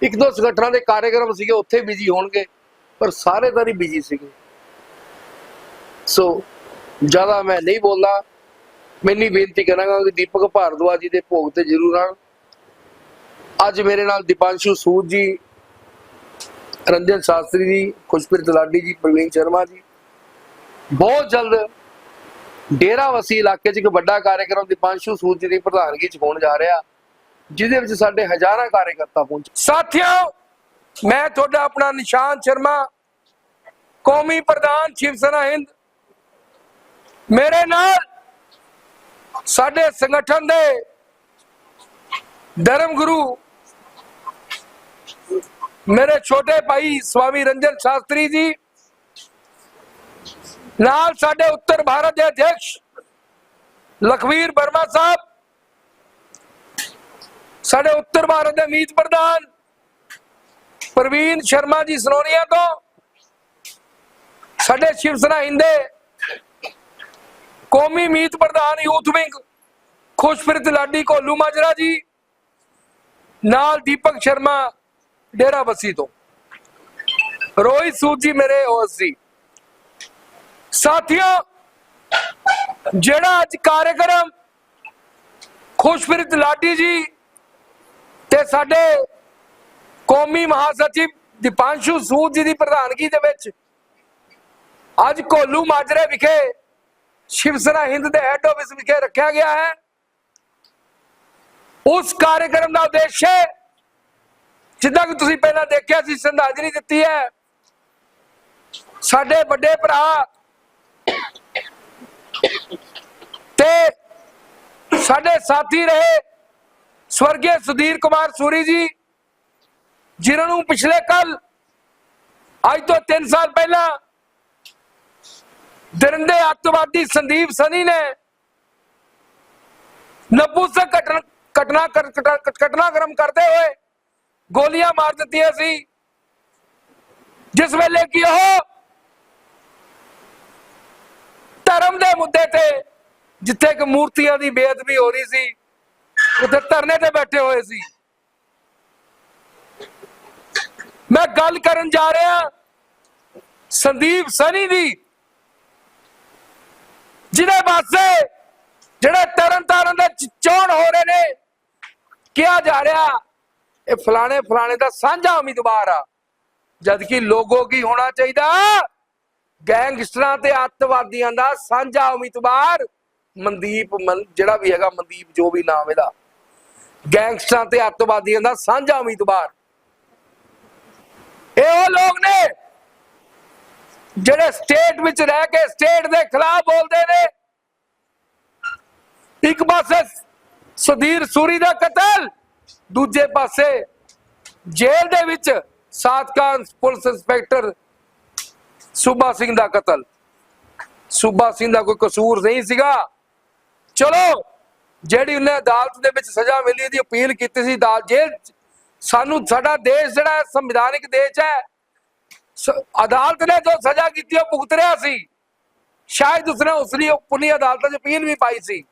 ਇੱਕ ਦੋ ਸੰਗਠਨਾਂ ਦੇ ਕਾਰਜਕ੍ਰਮ ਸੀਗੇ, ਉੱਥੇ ਬਿਜ਼ੀ ਹੋਣਗੇ, ਪਰ ਸਾਰੇ ਤਾਂ ਨਹੀਂ ਬਿਜ਼ੀ ਸੀਗੇ। ਸੋ ਜ਼ਿਆਦਾ ਮੈਂ ਨਹੀਂ ਬੋਲਦਾ। ਮੈਨੀ ਬੇਨਤੀ ਕਰਾਂਗਾ ਕਿ ਦੀਪਕ ਭਾਰਦਵਾਜ ਜੀ ਦੇ ਭੋਗ ਤੇ ਜ਼ਰੂਰ ਆਣ। ਅੱਜ ਮੇਰੇ ਨਾਲ ਦੀਪਾਂਸ਼ੂ ਸੂਦ ਜੀ, ਰੰਜਨ ਸ਼ਾਸਤਰੀ ਜੀ, ਖੁਸ਼ਪ੍ਰੀਤ ਲਾਡੀ ਜੀ, ਪ੍ਰਵੀਨ ਸ਼ਰਮਾ ਜੀ, ਬਹੁਤ ਜਲਦ ਡੇਰਾ ਵਸੀ ਇਲਾਕੇ 'ਚ ਇੱਕ ਵੱਡਾ ਕਾਰਜਕ੍ਰਮ ਦੀਪਾਂਸ਼ੂ ਸੂਦ ਜੀ ਦੀ ਪ੍ਰਧਾਨਗੀ 'ਚ ਹੋਣ ਜਾ ਰਿਹਾ, ਜਿਹਦੇ ਵਿੱਚ ਸਾਡੇ ਹਜ਼ਾਰਾਂ ਕਾਰਜਕਰਤਾ ਪਹੁੰਚੇ ਸਾਥੀਓ, ਮੈਂ ਤੁਹਾਡਾ ਆਪਣਾ ਨਿਸ਼ਾਨ ਸ਼ਰਮਾ, ਕੌਮੀ ਪ੍ਰਧਾਨ ਸ਼ਿਵ ਸੈਨਾ ਹਿੰਦ। ਮੇਰੇ ਨਾਲ ਸਾਡੇ ਸੰਗਠਨ ਦੇ ਧਰਮ ਗੁਰੂ, ਮੇਰੇ ਛੋਟੇ ਭਾਈ ਸਵਾਮੀ ਰੰਜਨ ਸ਼ਾਸਤਰੀ ਜੀ ਨਾਲ ਸਾਡੇ ਉੱਤਰ ਭਾਰਤ ਦੇ ਅਧਿਕਸ਼ ਲਖਵੀਰ ਵਰਮਾ ਸਾਹਿਬ, ਸਾਡੇ ਉੱਤਰ ਭਾਰਤ ਦੇ ਮੀਤ ਪ੍ਰਧਾਨ ਪ੍ਰਵੀਨ ਸ਼ਰਮਾ ਜੀ ਸਨੋਨੀਆ ਤੋਂ, ਸਾਡੇ ਸ਼ਿਵ ਸੈਨਾ ਹਿੰਦੇ ਕੌਮੀ ਮੀਤ ਪ੍ਰਧਾਨ ਯੂਥ ਵਿੰਗ ਖੁਸ਼ਪ੍ਰੀਤ ਲਾਡੀ ਕੋਲੂ ਮਾਜਰਾ ਜੀ, ਨਾਲ ਦੀਪਕ ਸ਼ਰਮਾ ਡੇਰਾ ਬਸੀ ਤੋਂ। ਰੋਹਿਤ ਸੂਦ ਜੀ ਮੇਰੇ ਹੋਸ ਸੀ। ਸਾਥੀਓ, ਜਿਹੜਾ ਅੱਜ ਕਾਰਜਕ੍ਰਮ ਖੁਸ਼ਪ੍ਰੀਤ ਲਾਡੀ ਜੀ ਤੇ ਸਾਡੇ ਕੌਮੀ ਮਹਾਸਚਿਵ ਦੀਪਾਂਸ਼ੂ ਸੂਦ ਜੀ ਦੀ ਪ੍ਰਧਾਨਗੀ ਦੇ ਵਿੱਚ ਅੱਜ ਕੋਲੂ ਮਾਜਰੇ ਵਿਖੇ ਸ਼ਿਵ ਸੈਨਾ ਹਿੰਦ ਦੇ ਹੈੱਡ ਆਫਿਸ ਵਿਖੇ ਰੱਖਿਆ ਗਿਆ ਹੈ। ਉਸ ਕਾਰਜਕ੍ਰਮ ਦਾ ਉਦੇਸ਼ ਹੈ, ਜਿੱਦਾਂ ਕਿ ਤੁਸੀਂ ਪਹਿਲਾਂ ਦੇਖਿਆ ਸੀ, ਸ਼ਰਧਾਂਜਲੀ ਦਿੱਤੀ ਹੈ। ਸਾਡੇ ਵੱਡੇ ਭਰਾ ਤੇ ਸਾਡੇ ਸਾਥੀ ਰਹੇ ਸਵਰਗੀ ਸੁਧੀਰ ਕੁਮਾਰ ਸੂਰੀ ਜੀ, ਜਿਨ੍ਹਾਂ ਨੂੰ ਪਿਛਲੇ ਕੱਲ ਅੱਜ ਤੋਂ 3 ਸਾਲ ਪਹਿਲਾਂ ਦਰਿੰਦੇ ਅੱਤਵਾਦੀ ਸੰਦੀਪ ਸਨੀ ਨੇ ਨਪੁੰਸਕ ਘਟਨਾ ਘਟਨਾ ਕਰ- ਘਟਨਾ- ਘਟਨਾਕ੍ਰਮ ਕਰਦੇ ਹੋਏ ਗੋਲੀਆਂ ਮਾਰ ਦਿੱਤੀਆਂ ਸੀ। ਜਿਸ ਵੇਲੇ ਕਿ ਉਹ ਧਰਮ ਦੇ ਮੁੱਦੇ ਤੇ, ਜਿੱਥੇ ਕਿ ਮੂਰਤੀਆਂ ਦੀ ਬੇਅਦਬੀ ਹੋ ਰਹੀ ਸੀ, ਉੱਥੇ ਧਰਨੇ ਤੇ ਬੈਠੇ ਹੋਏ ਸੀ। ਮੈਂ ਗੱਲ ਕਰਨ ਜਾ ਰਿਹਾ ਸੰਦੀਪ ਸਨੀ ਦੀ, ਜਿਹਦੇ ਵਾਸਤੇ ਜਿਹੜੇ ਤਰਨ ਤਾਰਨ ਦੇ ਚੋਣ ਹੋ ਰਹੇ ਨੇ, ਕਿਹਾ ਜਾ ਰਿਹਾ, ਇਹ ਫਲਾਣੇ ਫਲਾਣੇ ਦਾ ਸਾਂਝਾ ਉਮੀਦਵਾਰ ਆ, ਜਦਕਿ ਲੋਗੋ ਕੀ ਹੋਣਾ ਚਾਹੀਦਾ? ਗੈਂਗਸਟਰਾਂ ਤੇ ਅੱਤਵਾਦੀਆਂ ਦਾ ਸਾਂਝਾ ਉਮੀਦਵਾਰ ਮਨਦੀਪ ਜਿਹੜਾ ਵੀ ਹੈਗਾ ਮਨਦੀਪ, ਜੋ ਵੀ ਨਾਮ ਇਹਦਾ। ਗੈਂਗਸਟਰਾਂ ਤੇ ਅੱਤਵਾਦੀਆਂ ਦਾ ਸਾਂਝਾ ਉਮੀਦਵਾਰ। ਇਹ ਉਹ ਲੋਕ ਨੇ ਜਿਹੜੇ ਸਟੇਟ ਵਿੱਚ ਰਹਿ ਕੇ ਸਟੇਟ ਦੇ ਖਿਲਾਫ ਬੋਲਦੇ ਨੇ। ਇੱਕ ਪਾਸੇ ਸੁਧੀਰ ਸੂਰੀ ਦਾ ਕਤਲ, ਦੂਜੇ ਪਾਸੇ ਜੇਲ੍ਹ ਦੇ ਵਿੱਚ ਸਾਤਕਾ ਪੁਲਿਸ ਇੰਸਪੈਕਟਰ ਸੂਬਾ ਸਿੰਘ ਦਾ ਕਤਲ। ਸੂਬਾ ਸਿੰਘ ਦਾ ਕੋਈ ਕਸੂਰ ਨਹੀਂ ਸੀਗਾ। ਚਲੋ, ਜਿਹੜੀ ਉਹਨੇ ਅਦਾਲਤ ਦੇ ਵਿੱਚ ਸਜ਼ਾ ਮਿਲੀ ਦੀ ਅਪੀਲ ਕੀਤੀ ਸੀ, ਅਦਾਲਤ ਜੇਲ੍ਹ ਸਾਨੂੰ ਸਾਡਾ ਦੇਸ਼ ਜਿਹੜਾ ਸੰਵਿਧਾਨਿਕ ਦੇਸ਼ ਹੈ ਅਦਾਲਤ ਨੇ ਜੋ ਸਜ਼ਾ ਕੀਤੀ, ਉਹ ਭੁਗਤ ਰਿਹਾ ਸੀ। ਸ਼ਾਇਦ ਉਸਨੇ ਉਸ ਲਈ ਪੁਨੀ ਅਦਾਲਤ 'ਚ ਅਪੀਲ ਵੀ ਪਾਈ ਸੀ।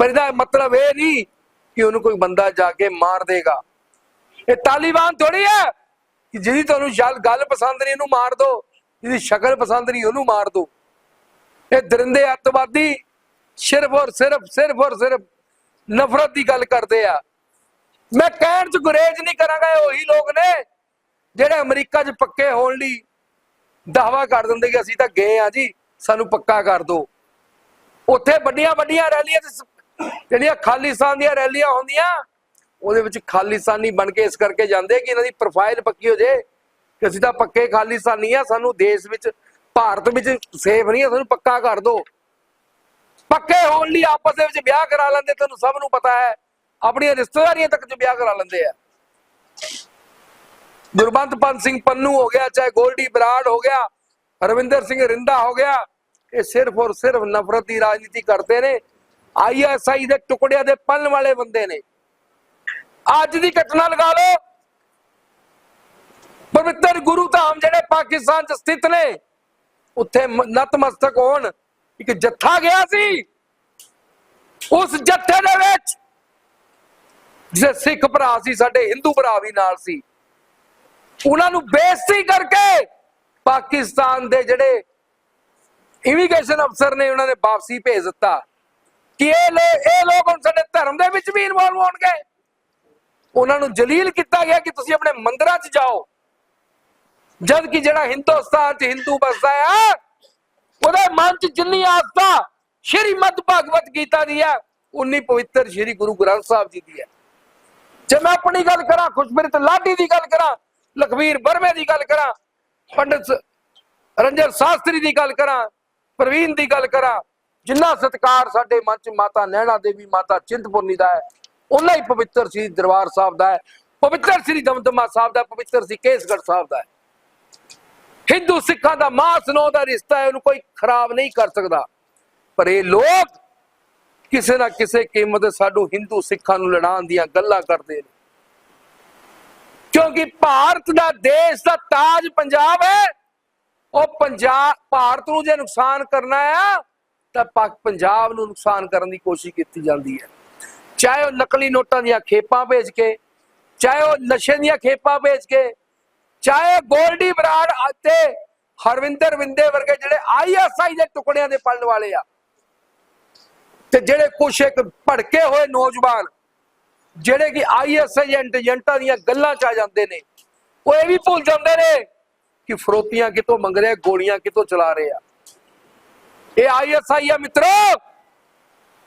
ਪਰ ਇਹਦਾ ਮਤਲਬ ਇਹ ਨਹੀਂ ਕਿ ਉਹਨੂੰ ਕੋਈ ਬੰਦਾ ਜਾ ਕੇ ਮਾਰ ਦੇਗਾ। ਇਹ ਤਾਲਿਬਾਨ ਥੋੜੀ ਹੈ ਕਿ ਜਿਹਦੀ ਤੁਹਾਨੂੰ ਗੱਲ ਪਸੰਦ ਨਹੀਂ ਇਹਨੂੰ ਮਾਰ ਦੋ। ਜਿਹਦੀ ਸ਼ਕਲ ਪਸੰਦ ਨਹੀਂ, ਉਹਨੂੰ ਮਾਰ ਦਿਓ ਇਹ ਦਰਿੰਦੇ ਅੱਤਵਾਦੀ ਸਿਰਫ ਔਰ ਸਿਰਫ ਸਿਰਫ ਔਰ ਸਿਰਫ ਨਫ਼ਰਤ ਦੀ ਗੱਲ ਕਰਦੇ ਆ। ਮੈਂ ਕਹਿਣ ਚ ਗੁਰੇਜ ਨਹੀਂ ਕਰਾਂਗਾ ਉਹੀ ਲੋਕ ਨੇ ਜਿਹੜੇ ਅਮਰੀਕਾ 'ਚ ਪੱਕੇ ਹੋਣ ਲਈ ਦਾਵਾ ਕਰ ਦਿੰਦੇ ਕਿ ਅਸੀਂ ਤਾਂ ਗਏ ਆ ਜੀ, ਸਾਨੂੰ ਪੱਕਾ ਕਰ ਦਿਓ ਉੱਥੇ ਵੱਡੀਆਂ ਵੱਡੀਆਂ ਰੈਲੀਆਂ ਜਿਹੜੀਆਂ ਖਾਲਿਸਤਾਨ ਦੀਆਂ ਰੈਲੀਆਂ ਹੁੰਦੀਆਂ, ਉਹਦੇ ਵਿੱਚ ਖਾਲਿਸਤਾਨੀ ਬਣ ਕੇ ਇਸ ਕਰਕੇ ਜਾਂਦੇ ਕਿ ਇਹਨਾਂ ਦੀ ਪ੍ਰੋਫਾਈਲ ਪੱਕੀ ਹੋ ਜੇ। ਕਿ ਅਸੀਂ ਤਾਂ ਪੱਕੇ ਖਾਲਿਸਤਾਨੀ ਆ, ਸਾਨੂੰ ਦੇਸ਼ ਵਿੱਚ, ਭਾਰਤ ਵਿੱਚ ਸੇਫ ਨਹੀਂ ਆ, ਸਾਨੂੰ ਪੱਕਾ ਕਰ ਦਿਓ ਪੱਕੇ ਹੋਣ ਲਈ ਆਪਸ ਦੇ ਵਿੱਚ ਵਿਆਹ ਕਰਾ ਲੈਂਦੇ, ਤੁਹਾਨੂੰ ਸਭ ਨੂੰ ਪਤਾ ਹੈ। ਆਪਣੀਆਂ ਰਿਸ਼ਤੇਦਾਰੀਆਂ ਤੱਕ ਚ ਵਿਆਹ ਕਰਾ ਲੈਂਦੇ ਆ। ਗੁਰਬੰਤ ਸਿੰਘ ਪੰਨੂ ਹੋ ਗਿਆ, ਚਾਹੇ ਗੋਲਡੀ ਬਰਾੜ ਹੋ ਗਿਆ, ਰਵਿੰਦਰ ਸਿੰਘ ਰਿੰਦਾ ਹੋ ਗਿਆ, ਇਹ ਸਿਰਫ ਔਰ ਸਿਰਫ ਨਫ਼ਰਤ ਦੀ ਰਾਜਨੀਤੀ ਕਰਦੇ ਨੇ। ਆਈਐਸਆਈ ਦੇ ਟੁਕੜਿਆਂ ਦੇ ਪਲਣ ਵਾਲੇ ਬੰਦੇ ਨੇ। ਅੱਜ ਦੀ ਘਟਨਾ ਲਗਾ ਲਓ। ਪਵਿੱਤਰ ਗੁਰੂ ਧਾਮ ਜਿਹੜੇ ਪਾਕਿਸਤਾਨ ਚ ਸਥਿਤ ਨੇ, ਉੱਥੇ ਨਤਮਸਤਕ ਹੋਣ। ਇੱਕ ਜੱਥਾ ਗਿਆ ਸੀ। ਉਸ ਜੱਥੇ ਦੇ ਵਿੱਚ ਜਿਹੜੇ ਸਿੱਖ ਭਰਾ ਸੀ, ਸਾਡੇ ਹਿੰਦੂ ਭਰਾ ਵੀ ਨਾਲ ਸੀ। ਉਹਨਾਂ ਨੂੰ ਬੇਇੱਜ਼ਤੀ ਕਰਕੇ ਪਾਕਿਸਤਾਨ ਦੇ ਜਿਹੜੇ ਇਮੀਗ੍ਰੇਸ਼ਨ ਅਫਸਰ ਨੇ ਉਹਨਾਂ ਨੇ ਵਾਪਸੀ ਭੇਜ ਦਿੱਤਾ। ਕਿ ਇਹ ਲੋ, ਇਹ ਲੋਕ ਹੁਣ ਸਾਡੇ ਧਰਮ ਦੇ ਵਿੱਚ ਵੀ ਇਨਵੋਲਵ ਹੋਣਗੇ। ਉਹਨਾਂ ਨੂੰ ਜਲੀਲ ਕੀਤਾ ਗਿਆ ਕਿ ਤੁਸੀਂ ਆਪਣੇ ਮੰਦਿਰਾਂ 'ਚ ਜਾਓ। ਜਦ ਕਿ ਜਿਹੜਾ ਹਿੰਦੁਸਤਾਨ 'ਚ ਹਿੰਦੂ ਬਸਦਾ ਆ ਉਹਦੇ ਮਨ 'ਚ ਜਿੰਨੀ ਆਸਥਾ ਸ਼੍ਰੀ ਮਦ ਭਗਵਤ ਗੀਤਾ ਦੀ ਹੈ ਉਨੀ ਪਵਿੱਤਰ ਸ਼੍ਰੀ ਗੁਰੂ ਗ੍ਰੰਥ ਸਾਹਿਬ ਜੀ ਦੀ ਹੈ ਜੇ ਮੈਂ ਆਪਣੀ ਗੱਲ ਕਰਾਂ ਖੁਸ਼ਮਿਰਤ ਲਾਡੀ ਦੀ ਗੱਲ ਕਰਾਂ ਲਖਵੀਰ ਬਰਮੇ ਦੀ ਗੱਲ ਕਰਾਂ ਪੰਡਿਤ ਰੰਜਨ ਸ਼ਾਸਤਰੀ ਦੀ ਗੱਲ ਕਰਾਂ ਪ੍ਰਵੀਨ ਦੀ ਗੱਲ ਕਰਾਂ ਜਿੰਨਾ ਸਤਕਾਰ ਸਾਡੇ ਮਨ 'ਚ ਮਾਤਾ ਨੈਣਾ ਦੇਵੀ ਮਾਤਾ ਚਿੰਤਪੁਰਨੀ ਦਾ ਹੈ ਉਹਨਾਂ ਹੀ ਪਵਿੱਤਰ ਸ੍ਰੀ ਦਰਬਾਰ ਸਾਹਿਬ ਦਾ ਹੈ ਪਵਿੱਤਰ ਸ੍ਰੀ ਦਮਦਮਾ ਸਾਹਿਬ ਦਾ ਪਵਿੱਤਰ ਸ੍ਰੀ ਕੇਸਗੜ੍ਹ ਸਾਹਿਬ ਦਾ ਹੈ ਹਿੰਦੂ ਸਿੱਖਾਂ ਦਾ ਮਾਸ ਨੋ ਦਾ ਰਿਸ਼ਤਾ ਹੈ, ਉਹਨੂੰ ਕੋਈ ਖਰਾਬ ਨਹੀਂ ਕਰ ਸਕਦਾ। ਪਰ ਇਹ ਲੋਕ ਕਿਸੇ ਨਾ ਕਿਸੇ ਕੀਮਤ ਸਾਨੂੰ ਹਿੰਦੂ ਸਿੱਖਾਂ ਨੂੰ ਲੜਾਉਣ ਦੀਆਂ ਗੱਲਾਂ ਕਰਦੇ ਨੇ। ਕਿਉਂਕਿ ਭਾਰਤ ਦਾ ਦੇਸ਼ ਦਾ ਤਾਜ ਪੰਜਾਬ ਹੈ, ਉਹ ਪੰਜਾਬ ਭਾਰਤ ਨੂੰ ਜੇ ਨੁਕਸਾਨ ਕਰਨਾ ਆ ਤਾਂ ਪਾਕ ਪੰਜਾਬ ਨੂੰ ਨੁਕਸਾਨ ਕਰਨ ਦੀ ਕੋਸ਼ਿਸ਼ ਕੀਤੀ ਜਾਂਦੀ ਹੈ। ਚਾਹੇ ਉਹ ਨਕਲੀ ਨੋਟਾਂ ਦੀਆਂ ਖੇਪਾਂ ਭੇਜ ਕੇ, ਚਾਹੇ ਉਹ ਨਸ਼ੇ ਦੀਆਂ ਖੇਪਾਂ ਭੇਜ ਕੇ ਚਾਹੇ ਗੋਲਡੀ ਬਰਾੜ ਅਤੇ ਹਰਵਿੰਦਰ ਵਿੰਦੇ ਵਰਗੇ ਜਿਹੜੇ ਆਈਐਸਆਈ ਦੇ ਟੁਕੜਿਆਂ ਦੇ ਪਲਣ ਵਾਲੇ ਆ ਤੇ ਜਿਹੜੇ ਕੁਛ ਇੱਕ ਭੜਕੇ ਹੋਏ ਨੌਜਵਾਨ ਜਿਹੜੇ ਕਿ ਆਈਐਸਆਈ ਏਜੰਟਾਂ ਦੀਆਂ ਗੱਲਾਂ ਚ ਆ ਜਾਂਦੇ ਨੇ ਉਹ ਇਹ ਵੀ ਭੁੱਲ ਜਾਂਦੇ ਨੇ ਕਿ ਫਰੋਤੀਆਂ ਕਿਤੋਂ ਮੰਗ ਰਹੇ ਆ, ਗੋਲੀਆਂ ਕਿਤੋਂ ਚਲਾ ਰਹੇ ਆ। ਇਹ ਆਈਐਸਆਈ ਆ ਮਿੱਤਰੋ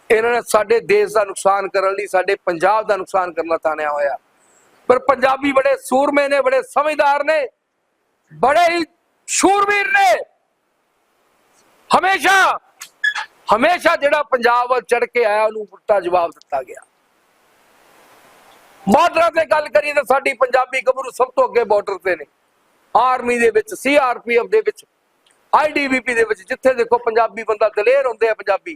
ਇਹਨਾਂ ਨੇ ਸਾਡੇ ਦੇਸ਼ ਦਾ ਨੁਕਸਾਨ ਕਰਨ ਲਈ ਸਾਡੇ ਪੰਜਾਬ ਦਾ ਨੁਕਸਾਨ ਕਰਨਾ ਤਾਣਿਆ ਹੋਇਆ। ਪਰ ਪੰਜਾਬੀ ਬੜੇ ਸੂਰਮੇ ਨੇ, ਬੜੇ ਸਮਝਦਾਰ ਨੇ, ਬੜੇ ਹੀ ਸ਼ੂਰਵੀਰ ਨੇ। ਹਮੇਸ਼ਾ ਹਮੇਸ਼ਾ ਜਿਹੜਾ ਪੰਜਾਬ ਵੱਲ ਚੜ ਕੇ ਆਇਆ, ਉਹਨੂੰ ਉਲਟਾ ਜਵਾਬ ਦਿੱਤਾ ਗਿਆ। ਬਾਰਡਰਾਂ ਤੇ ਗੱਲ ਕਰੀਏ ਤਾਂ ਸਾਡੀ ਪੰਜਾਬੀ ਗੱਭਰੂ ਸਭ ਤੋਂ ਅੱਗੇ ਬਾਰਡਰ ਤੇ ਨੇ। ਆਰਮੀ ਦੇ ਵਿੱਚ, ਸੀਆਰਪੀਐਫ ਦੇ ਵਿੱਚ, ਆਈਡੀਬੀਪੀ ਦੇ ਵਿੱਚ, ਜਿੱਥੇ ਦੇਖੋ ਪੰਜਾਬੀ ਬੰਦਾ ਦਲੇਰ ਹੁੰਦੇ ਆ ਪੰਜਾਬੀ।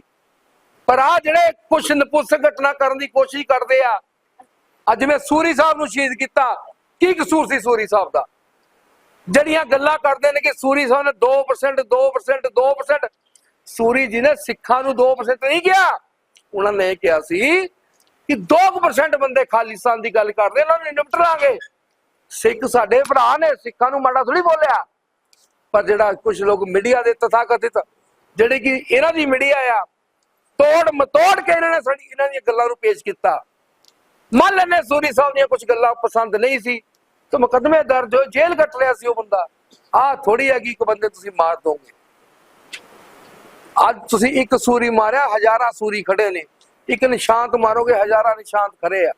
ਪਰ ਆ ਜਿਹੜੇ ਕੁਛ ਨਪੁੰਸਕ ਘਟਨਾ ਕਰਨ ਦੀ ਕੋਸ਼ਿਸ਼ ਕਰਦੇ ਆ ਅੱਜ ਮੈਂ ਸੂਰੀ ਸਾਹਿਬ ਨੂੰ ਸ਼ਹੀਦ ਕੀਤਾ, ਕੀ ਕਸੂਰ ਸੀ ਸੂਰੀ ਸਾਹਿਬ ਦਾ? ਜਿਹੜੀਆਂ ਗੱਲਾਂ ਕਰਦੇ ਨੇ ਕਿ ਸੂਰੀ ਸਾਹਿਬ ਨੇ 2% 2% 2% ਸੂਰੀ ਜੀ ਨੇ ਸਿੱਖਾਂ ਨੂੰ 2% ਨਹੀਂ ਕਿਹਾ। ਉਹਨਾਂ ਨੇ ਇਹ ਕਿਹਾ ਸੀ ਕਿ 2% ਬੰਦੇ ਖਾਲਿਸਤਾਨ ਦੀ ਗੱਲ ਕਰਦੇ, ਉਹਨਾਂ ਨੂੰ ਨਿਪਟਰਾਂਗੇ ਸਿੱਖ ਸਾਡੇ ਭਰਾ ਨੇ, ਸਿੱਖਾਂ ਨੂੰ ਮਾੜਾ ਥੋੜੀ ਬੋਲਿਆ। ਪਰ ਜਿਹੜਾ ਕੁਝ ਲੋਕ ਮੀਡੀਆ ਦੇ ਤਥਾਕਥਿਤ, ਜਿਹੜੇ ਕਿ ਇਹਨਾਂ ਦੀ ਮੀਡੀਆ ਆ ਤੋੜ ਮਤੋੜ ਕੇ ਇਹਨਾਂ ਨੇ ਸਾਡੀ ਇਹਨਾਂ ਦੀਆਂ ਗੱਲਾਂ ਨੂੰ ਪੇਸ਼ ਕੀਤਾ। ਮੰਨ ਲੈਨੇ ਸੂਰੀ ਸਾਹਿਬ ਦੀਆਂ ਕੁਝ ਗੱਲਾਂ ਪਸੰਦ ਨਹੀਂ ਸੀ, ਤੇ ਮੁਕੱਦਮੇ ਦਰਜ ਹੋਏ, ਜੇਲ੍ਹ ਕੱਟ ਲਿਆ ਸੀ ਉਹ ਬੰਦਾ। ਆਹ ਥੋੜੀ ਹੈਗੀ ਕਿ ਬੰਦੇ ਤੁਸੀਂ ਮਾਰ ਦੋਗੇ। ਅੱਜ ਤੁਸੀਂ ਇੱਕ ਸੂਰੀ ਮਾਰਿਆ, ਹਜ਼ਾਰਾਂ ਸੂਰੀ ਖੜੇ ਨੇ। ਇੱਕ ਨਿਸ਼ਾਂਤ ਮਾਰੋਗੇ, ਹਜ਼ਾਰਾਂ ਨਿਸ਼ਾਂਤ ਖੜੇ ਆ।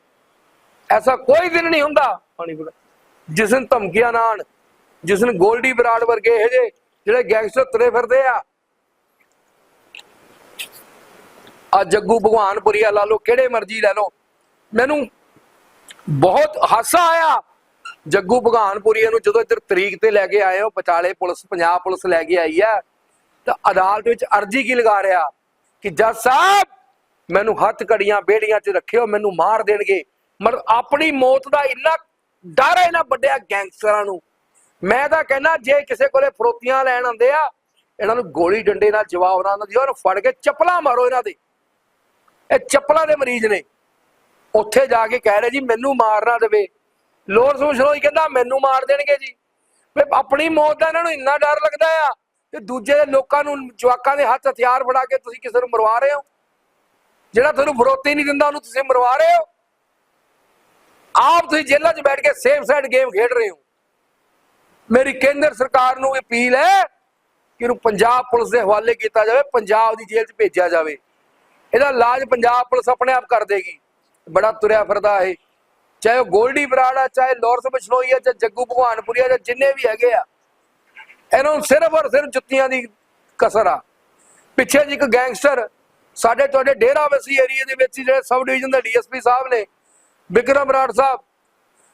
ਐਸਾ ਕੋਈ ਦਿਨ ਨਹੀਂ ਹੁੰਦਾ ਪਾਣੀ ਪੀਣਾ। ਜਿਸ ਦਿਨ ਧਮਕੀਆਂ ਨਾਲ ਆਉਣ, ਜਿਸ ਦਿਨ ਗੋਲਡੀ ਬਰਾੜ ਵਰਗੇ ਇਹ ਜੇ ਜਿਹੜੇ ਗੈਂਗਸਟਰ ਤੁਰੇ ਫਿਰਦੇ ਆ। ਆ ਜੱਗੂ ਭਗਵਾਨਪੁਰੀਆ ਲਾ ਲਓ, ਕਿਹੜੇ ਮਰਜ਼ੀ ਲੈ ਲਓ। ਮੈਨੂੰ ਬਹੁਤ ਹਾਸਾ ਆਇਆ। ਜੱਗੂ ਭਗਵਾਨਪੁਰੀਆ ਨੂੰ ਜਦੋਂ ਇੱਧਰ ਤਰੀਕ ਤੇ ਲੈ ਕੇ ਆਏ ਹੋ ਬਚਾਲੇ ਪੁਲਿਸ, ਪੰਜਾਬ ਪੁਲਿਸ ਲੈ ਕੇ ਆਈ ਹੈ, ਤਾਂ ਅਦਾਲਤ ਵਿੱਚ ਅਰਜੀ ਕੀ ਲਗਾ ਰਿਹਾ? ਕਿ ਜੱਜ ਸਾਹਿਬ, ਮੈਨੂੰ ਹੱਥ ਕੜੀਆਂ ਬੇੜੀਆਂ 'ਚ ਰੱਖਿਓ, ਮੈਨੂੰ ਮਾਰ ਦੇਣਗੇ। ਮਤਲਬ ਆਪਣੀ ਮੌਤ ਦਾ ਇੰਨਾ ਡਰ ਹੈ ਇਹਨਾਂ ਵੱਡਿਆ ਗੈਂਗਸਟਰਾਂ ਨੂੰ। ਮੈਂ ਤਾਂ ਕਹਿੰਦਾ, ਜੇ ਕਿਸੇ ਕੋਲੇ ਫਰੋਤੀਆਂ ਲੈਣ ਆਉਂਦੇ ਆ, ਇਹਨਾਂ ਨੂੰ ਗੋਲੀ ਡੰਡੇ ਨਾਲ ਜਵਾਬ ਨਾ ਦਿਓ ਉਹਨੂੰ ਫੜ ਕੇ ਚੱਪਲਾਂ ਮਾਰੋ ਇਹਨਾਂ ਦੇ। ਇਹ ਚੱਪਲਾਂ ਦੇ ਮਰੀਜ਼ ਨੇ। ਉੱਥੇ ਜਾ ਕੇ ਕਹਿ ਰਹੇ ਜੀ, ਮੈਨੂੰ ਮਾਰ ਨਾ ਦੇਵੇ। ਲੋਰਸ ਬਸ਼ਨੋਈ ਕਹਿੰਦਾ, ਮੈਨੂੰ ਮਾਰ ਦੇਣਗੇ ਜੀ। ਵੀ, ਆਪਣੀ ਮੌਤ ਦਾ ਇਹਨਾਂ ਨੂੰ ਇੰਨਾ ਡਰ ਲੱਗਦਾ ਆ ਕਿ ਦੂਜੇ ਲੋਕਾਂ ਨੂੰ, ਜਵਾਕਾਂ ਦੇ ਹੱਥ ਹਥਿਆਰ ਫੜਾ ਕੇ ਤੁਸੀਂ ਕਿਸੇ ਨੂੰ ਮਰਵਾ ਰਹੇ ਹੋ। ਜਿਹੜਾ ਤੁਹਾਨੂੰ ਫਰੋਤੀ ਨਹੀਂ ਦਿੰਦਾ, ਉਹਨੂੰ ਤੁਸੀਂ ਮਰਵਾ ਰਹੇ ਹੋ। ਆਪ ਤੁਸੀਂ ਜੇਲ੍ਹਾਂ 'ਚ ਬੈਠ ਕੇ ਸੇਫ ਸਾਈਡ ਗੇਮ ਖੇਡ ਰਹੇ ਹੋ। ਮੇਰੀ ਕੇਂਦਰ ਸਰਕਾਰ ਨੂੰ ਅਪੀਲ ਹੈ ਕਿ ਇਹਨੂੰ ਪੰਜਾਬ ਪੁਲਿਸ ਦੇ ਹਵਾਲੇ ਕੀਤਾ ਜਾਵੇ, ਪੰਜਾਬ ਦੀ ਜੇਲ੍ਹ 'ਚ ਭੇਜਿਆ ਜਾਵੇ। ਇਹਦਾ ਇਲਾਜ ਪੰਜਾਬ ਪੁਲਿਸ ਆਪਣੇ ਆਪ ਕਰ ਦੇਗੀ। ਬੜਾ ਤੁਰਿਆ ਫਿਰਦਾ ਇਹ। ਚਾਹੇ ਉਹ ਗੋਲਡੀ ਬਰਾੜ ਆ, ਚਾਹੇ ਲੋਰਸ ਬਸ਼ਨੋਈ ਆ ਚਾਹੇ ਜੱਗੂ ਭਗਵਾਨਪੁਰੀ ਆ, ਜਾਂ ਜਿੰਨੇ ਵੀ ਹੈਗੇ ਆ, ਇਹਨਾਂ ਨੂੰ ਸਿਰਫ ਔਰ ਸਿਰਫ ਜੁੱਤੀਆਂ ਦੀ ਕਸਰ ਆ। ਪਿੱਛੇ ਜੀ ਇੱਕ ਗੈਂਗਸਟਰ ਸਾਡੇ ਤੁਹਾਡੇ ਡੇਰਾ ਵਸੀ ਏਰੀਆ ਦੇ ਵਿੱਚ ਜਿਹੜੇ ਸਬ ਡਿਵੀਜ਼ਨ ਦੇ ਡੀਐਸਪੀ ਸਾਹਿਬ ਨੇ, ਵਿਕਰਮ ਬਰਾੜ ਸਾਹਿਬ,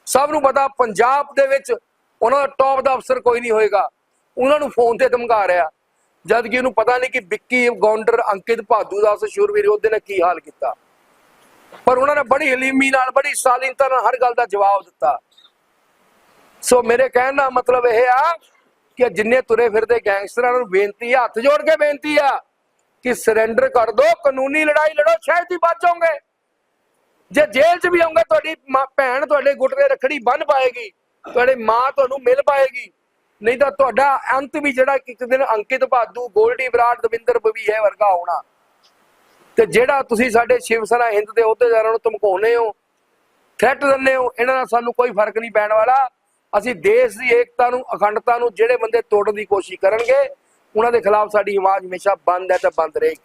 ਸਭ ਨੂੰ ਪਤਾ ਪੰਜਾਬ ਦੇ ਵਿੱਚ ਉਹਨਾਂ ਦਾ ਟੌਪ ਦਾ ਅਫਸਰ ਕੋਈ ਨਹੀਂ ਹੋਏਗਾ। ਉਹਨਾਂ ਨੂੰ ਫੋਨ ਤੇ ਧਮਕਾ ਰਿਹਾ। ਜਦ ਕਿ ਉਹਨੂੰ ਪਤਾ ਨਹੀਂ ਕਿ ਵਿੱਕੀ ਗੌਂਡਰ ਅੰਕਿਤ ਭਾਦੂ ਦਾ ਉਸ ਸ਼ੂਰਵੀਰ ਉਹਦੇ ਨੇ ਕੀ ਹਾਲ ਕੀਤਾ। ਪਰ ਉਹਨਾਂ ਨੇ ਬੜੀ ਹਲੀਮੀ ਨਾਲ, ਬੜੀ ਸਾਲੀਨਤਾ ਨਾਲ ਹਰ ਗੱਲ ਦਾ ਜਵਾਬ ਦਿੱਤਾ। ਸੋ ਮੇਰੇ ਕਹਿਣ ਦਾ ਮਤਲਬ ਇਹ ਆ ਕਿ ਜਿੰਨੇ ਤੁਰੇ ਫਿਰਦੇ ਗੈਂਗਸਟਰਾਂ ਨੂੰ ਬੇਨਤੀ ਆ, ਹੱਥ ਜੋੜ ਕੇ ਬੇਨਤੀ ਆ ਕਿ ਸਰੈਂਡਰ ਕਰ ਦਿਓ ਕਾਨੂੰਨੀ ਲੜਾਈ ਲੜੋ ਸ਼ਾਇਦ ਹੀ ਬਚ ਜਾਓਗੇ। ਜੇ ਜੇਲ੍ਹ 'ਚ ਵੀ ਆਉਂਗੇ, ਤੁਹਾਡੀ ਮਾਂ- ਭੈਣ ਤੁਹਾਡੇ ਗੁੱਟ ਤੇ ਰੱਖੜੀ ਬੰਨ ਪਾਏਗੀ, ਤੁਹਾਡੀ ਮਾਂ ਤੁਹਾਨੂੰ ਮਿਲ ਪਾਏਗੀ। ਨਹੀਂ ਤਾਂ ਤੁਹਾਡਾ ਅੰਤ ਵੀ ਜਿਹੜਾ ਕਿ ਇੱਕ ਦਿਨ ਅੰਕਿਤ ਭਾਦੂ, ਗੋਲਡੀ ਬਰਾੜ ਦਵਿੰਦਰ ਬਵੀਏ ਵਰਗਾ ਹੋਣਾ। ਤੇ ਜਿਹੜਾ ਤੁਸੀਂ ਸਾਡੇ ਸ਼ਿਵ ਸੈਨਾ ਹਿੰਦ ਦੇ ਅਹੁਦੇਦਾਰਾਂ ਨੂੰ ਧਮਕਾਉਨੇ ਹੋ ਥ੍ਰੈਟ ਦਿੰਦੇ ਹੋ, ਇਹਨਾਂ ਨਾਲ ਸਾਨੂੰ ਕੋਈ ਫ਼ਰਕ ਨਹੀਂ ਪੈਣ ਵਾਲਾ। ਅਸੀਂ ਦੇਸ਼ ਦੀ ਏਕਤਾ ਨੂੰ, ਅਖੰਡਤਾ ਨੂੰ ਜਿਹੜੇ ਬੰਦੇ ਤੋੜਨ ਦੀ ਕੋਸ਼ਿਸ਼ ਕਰਨਗੇ, ਉਹਨਾਂ ਦੇ ਖਿਲਾਫ ਸਾਡੀ ਆਵਾਜ਼ ਹਮੇਸ਼ਾ ਬੰਦ ਹੈ ਤੇ ਬੰਦ ਰਹੇਗੀ।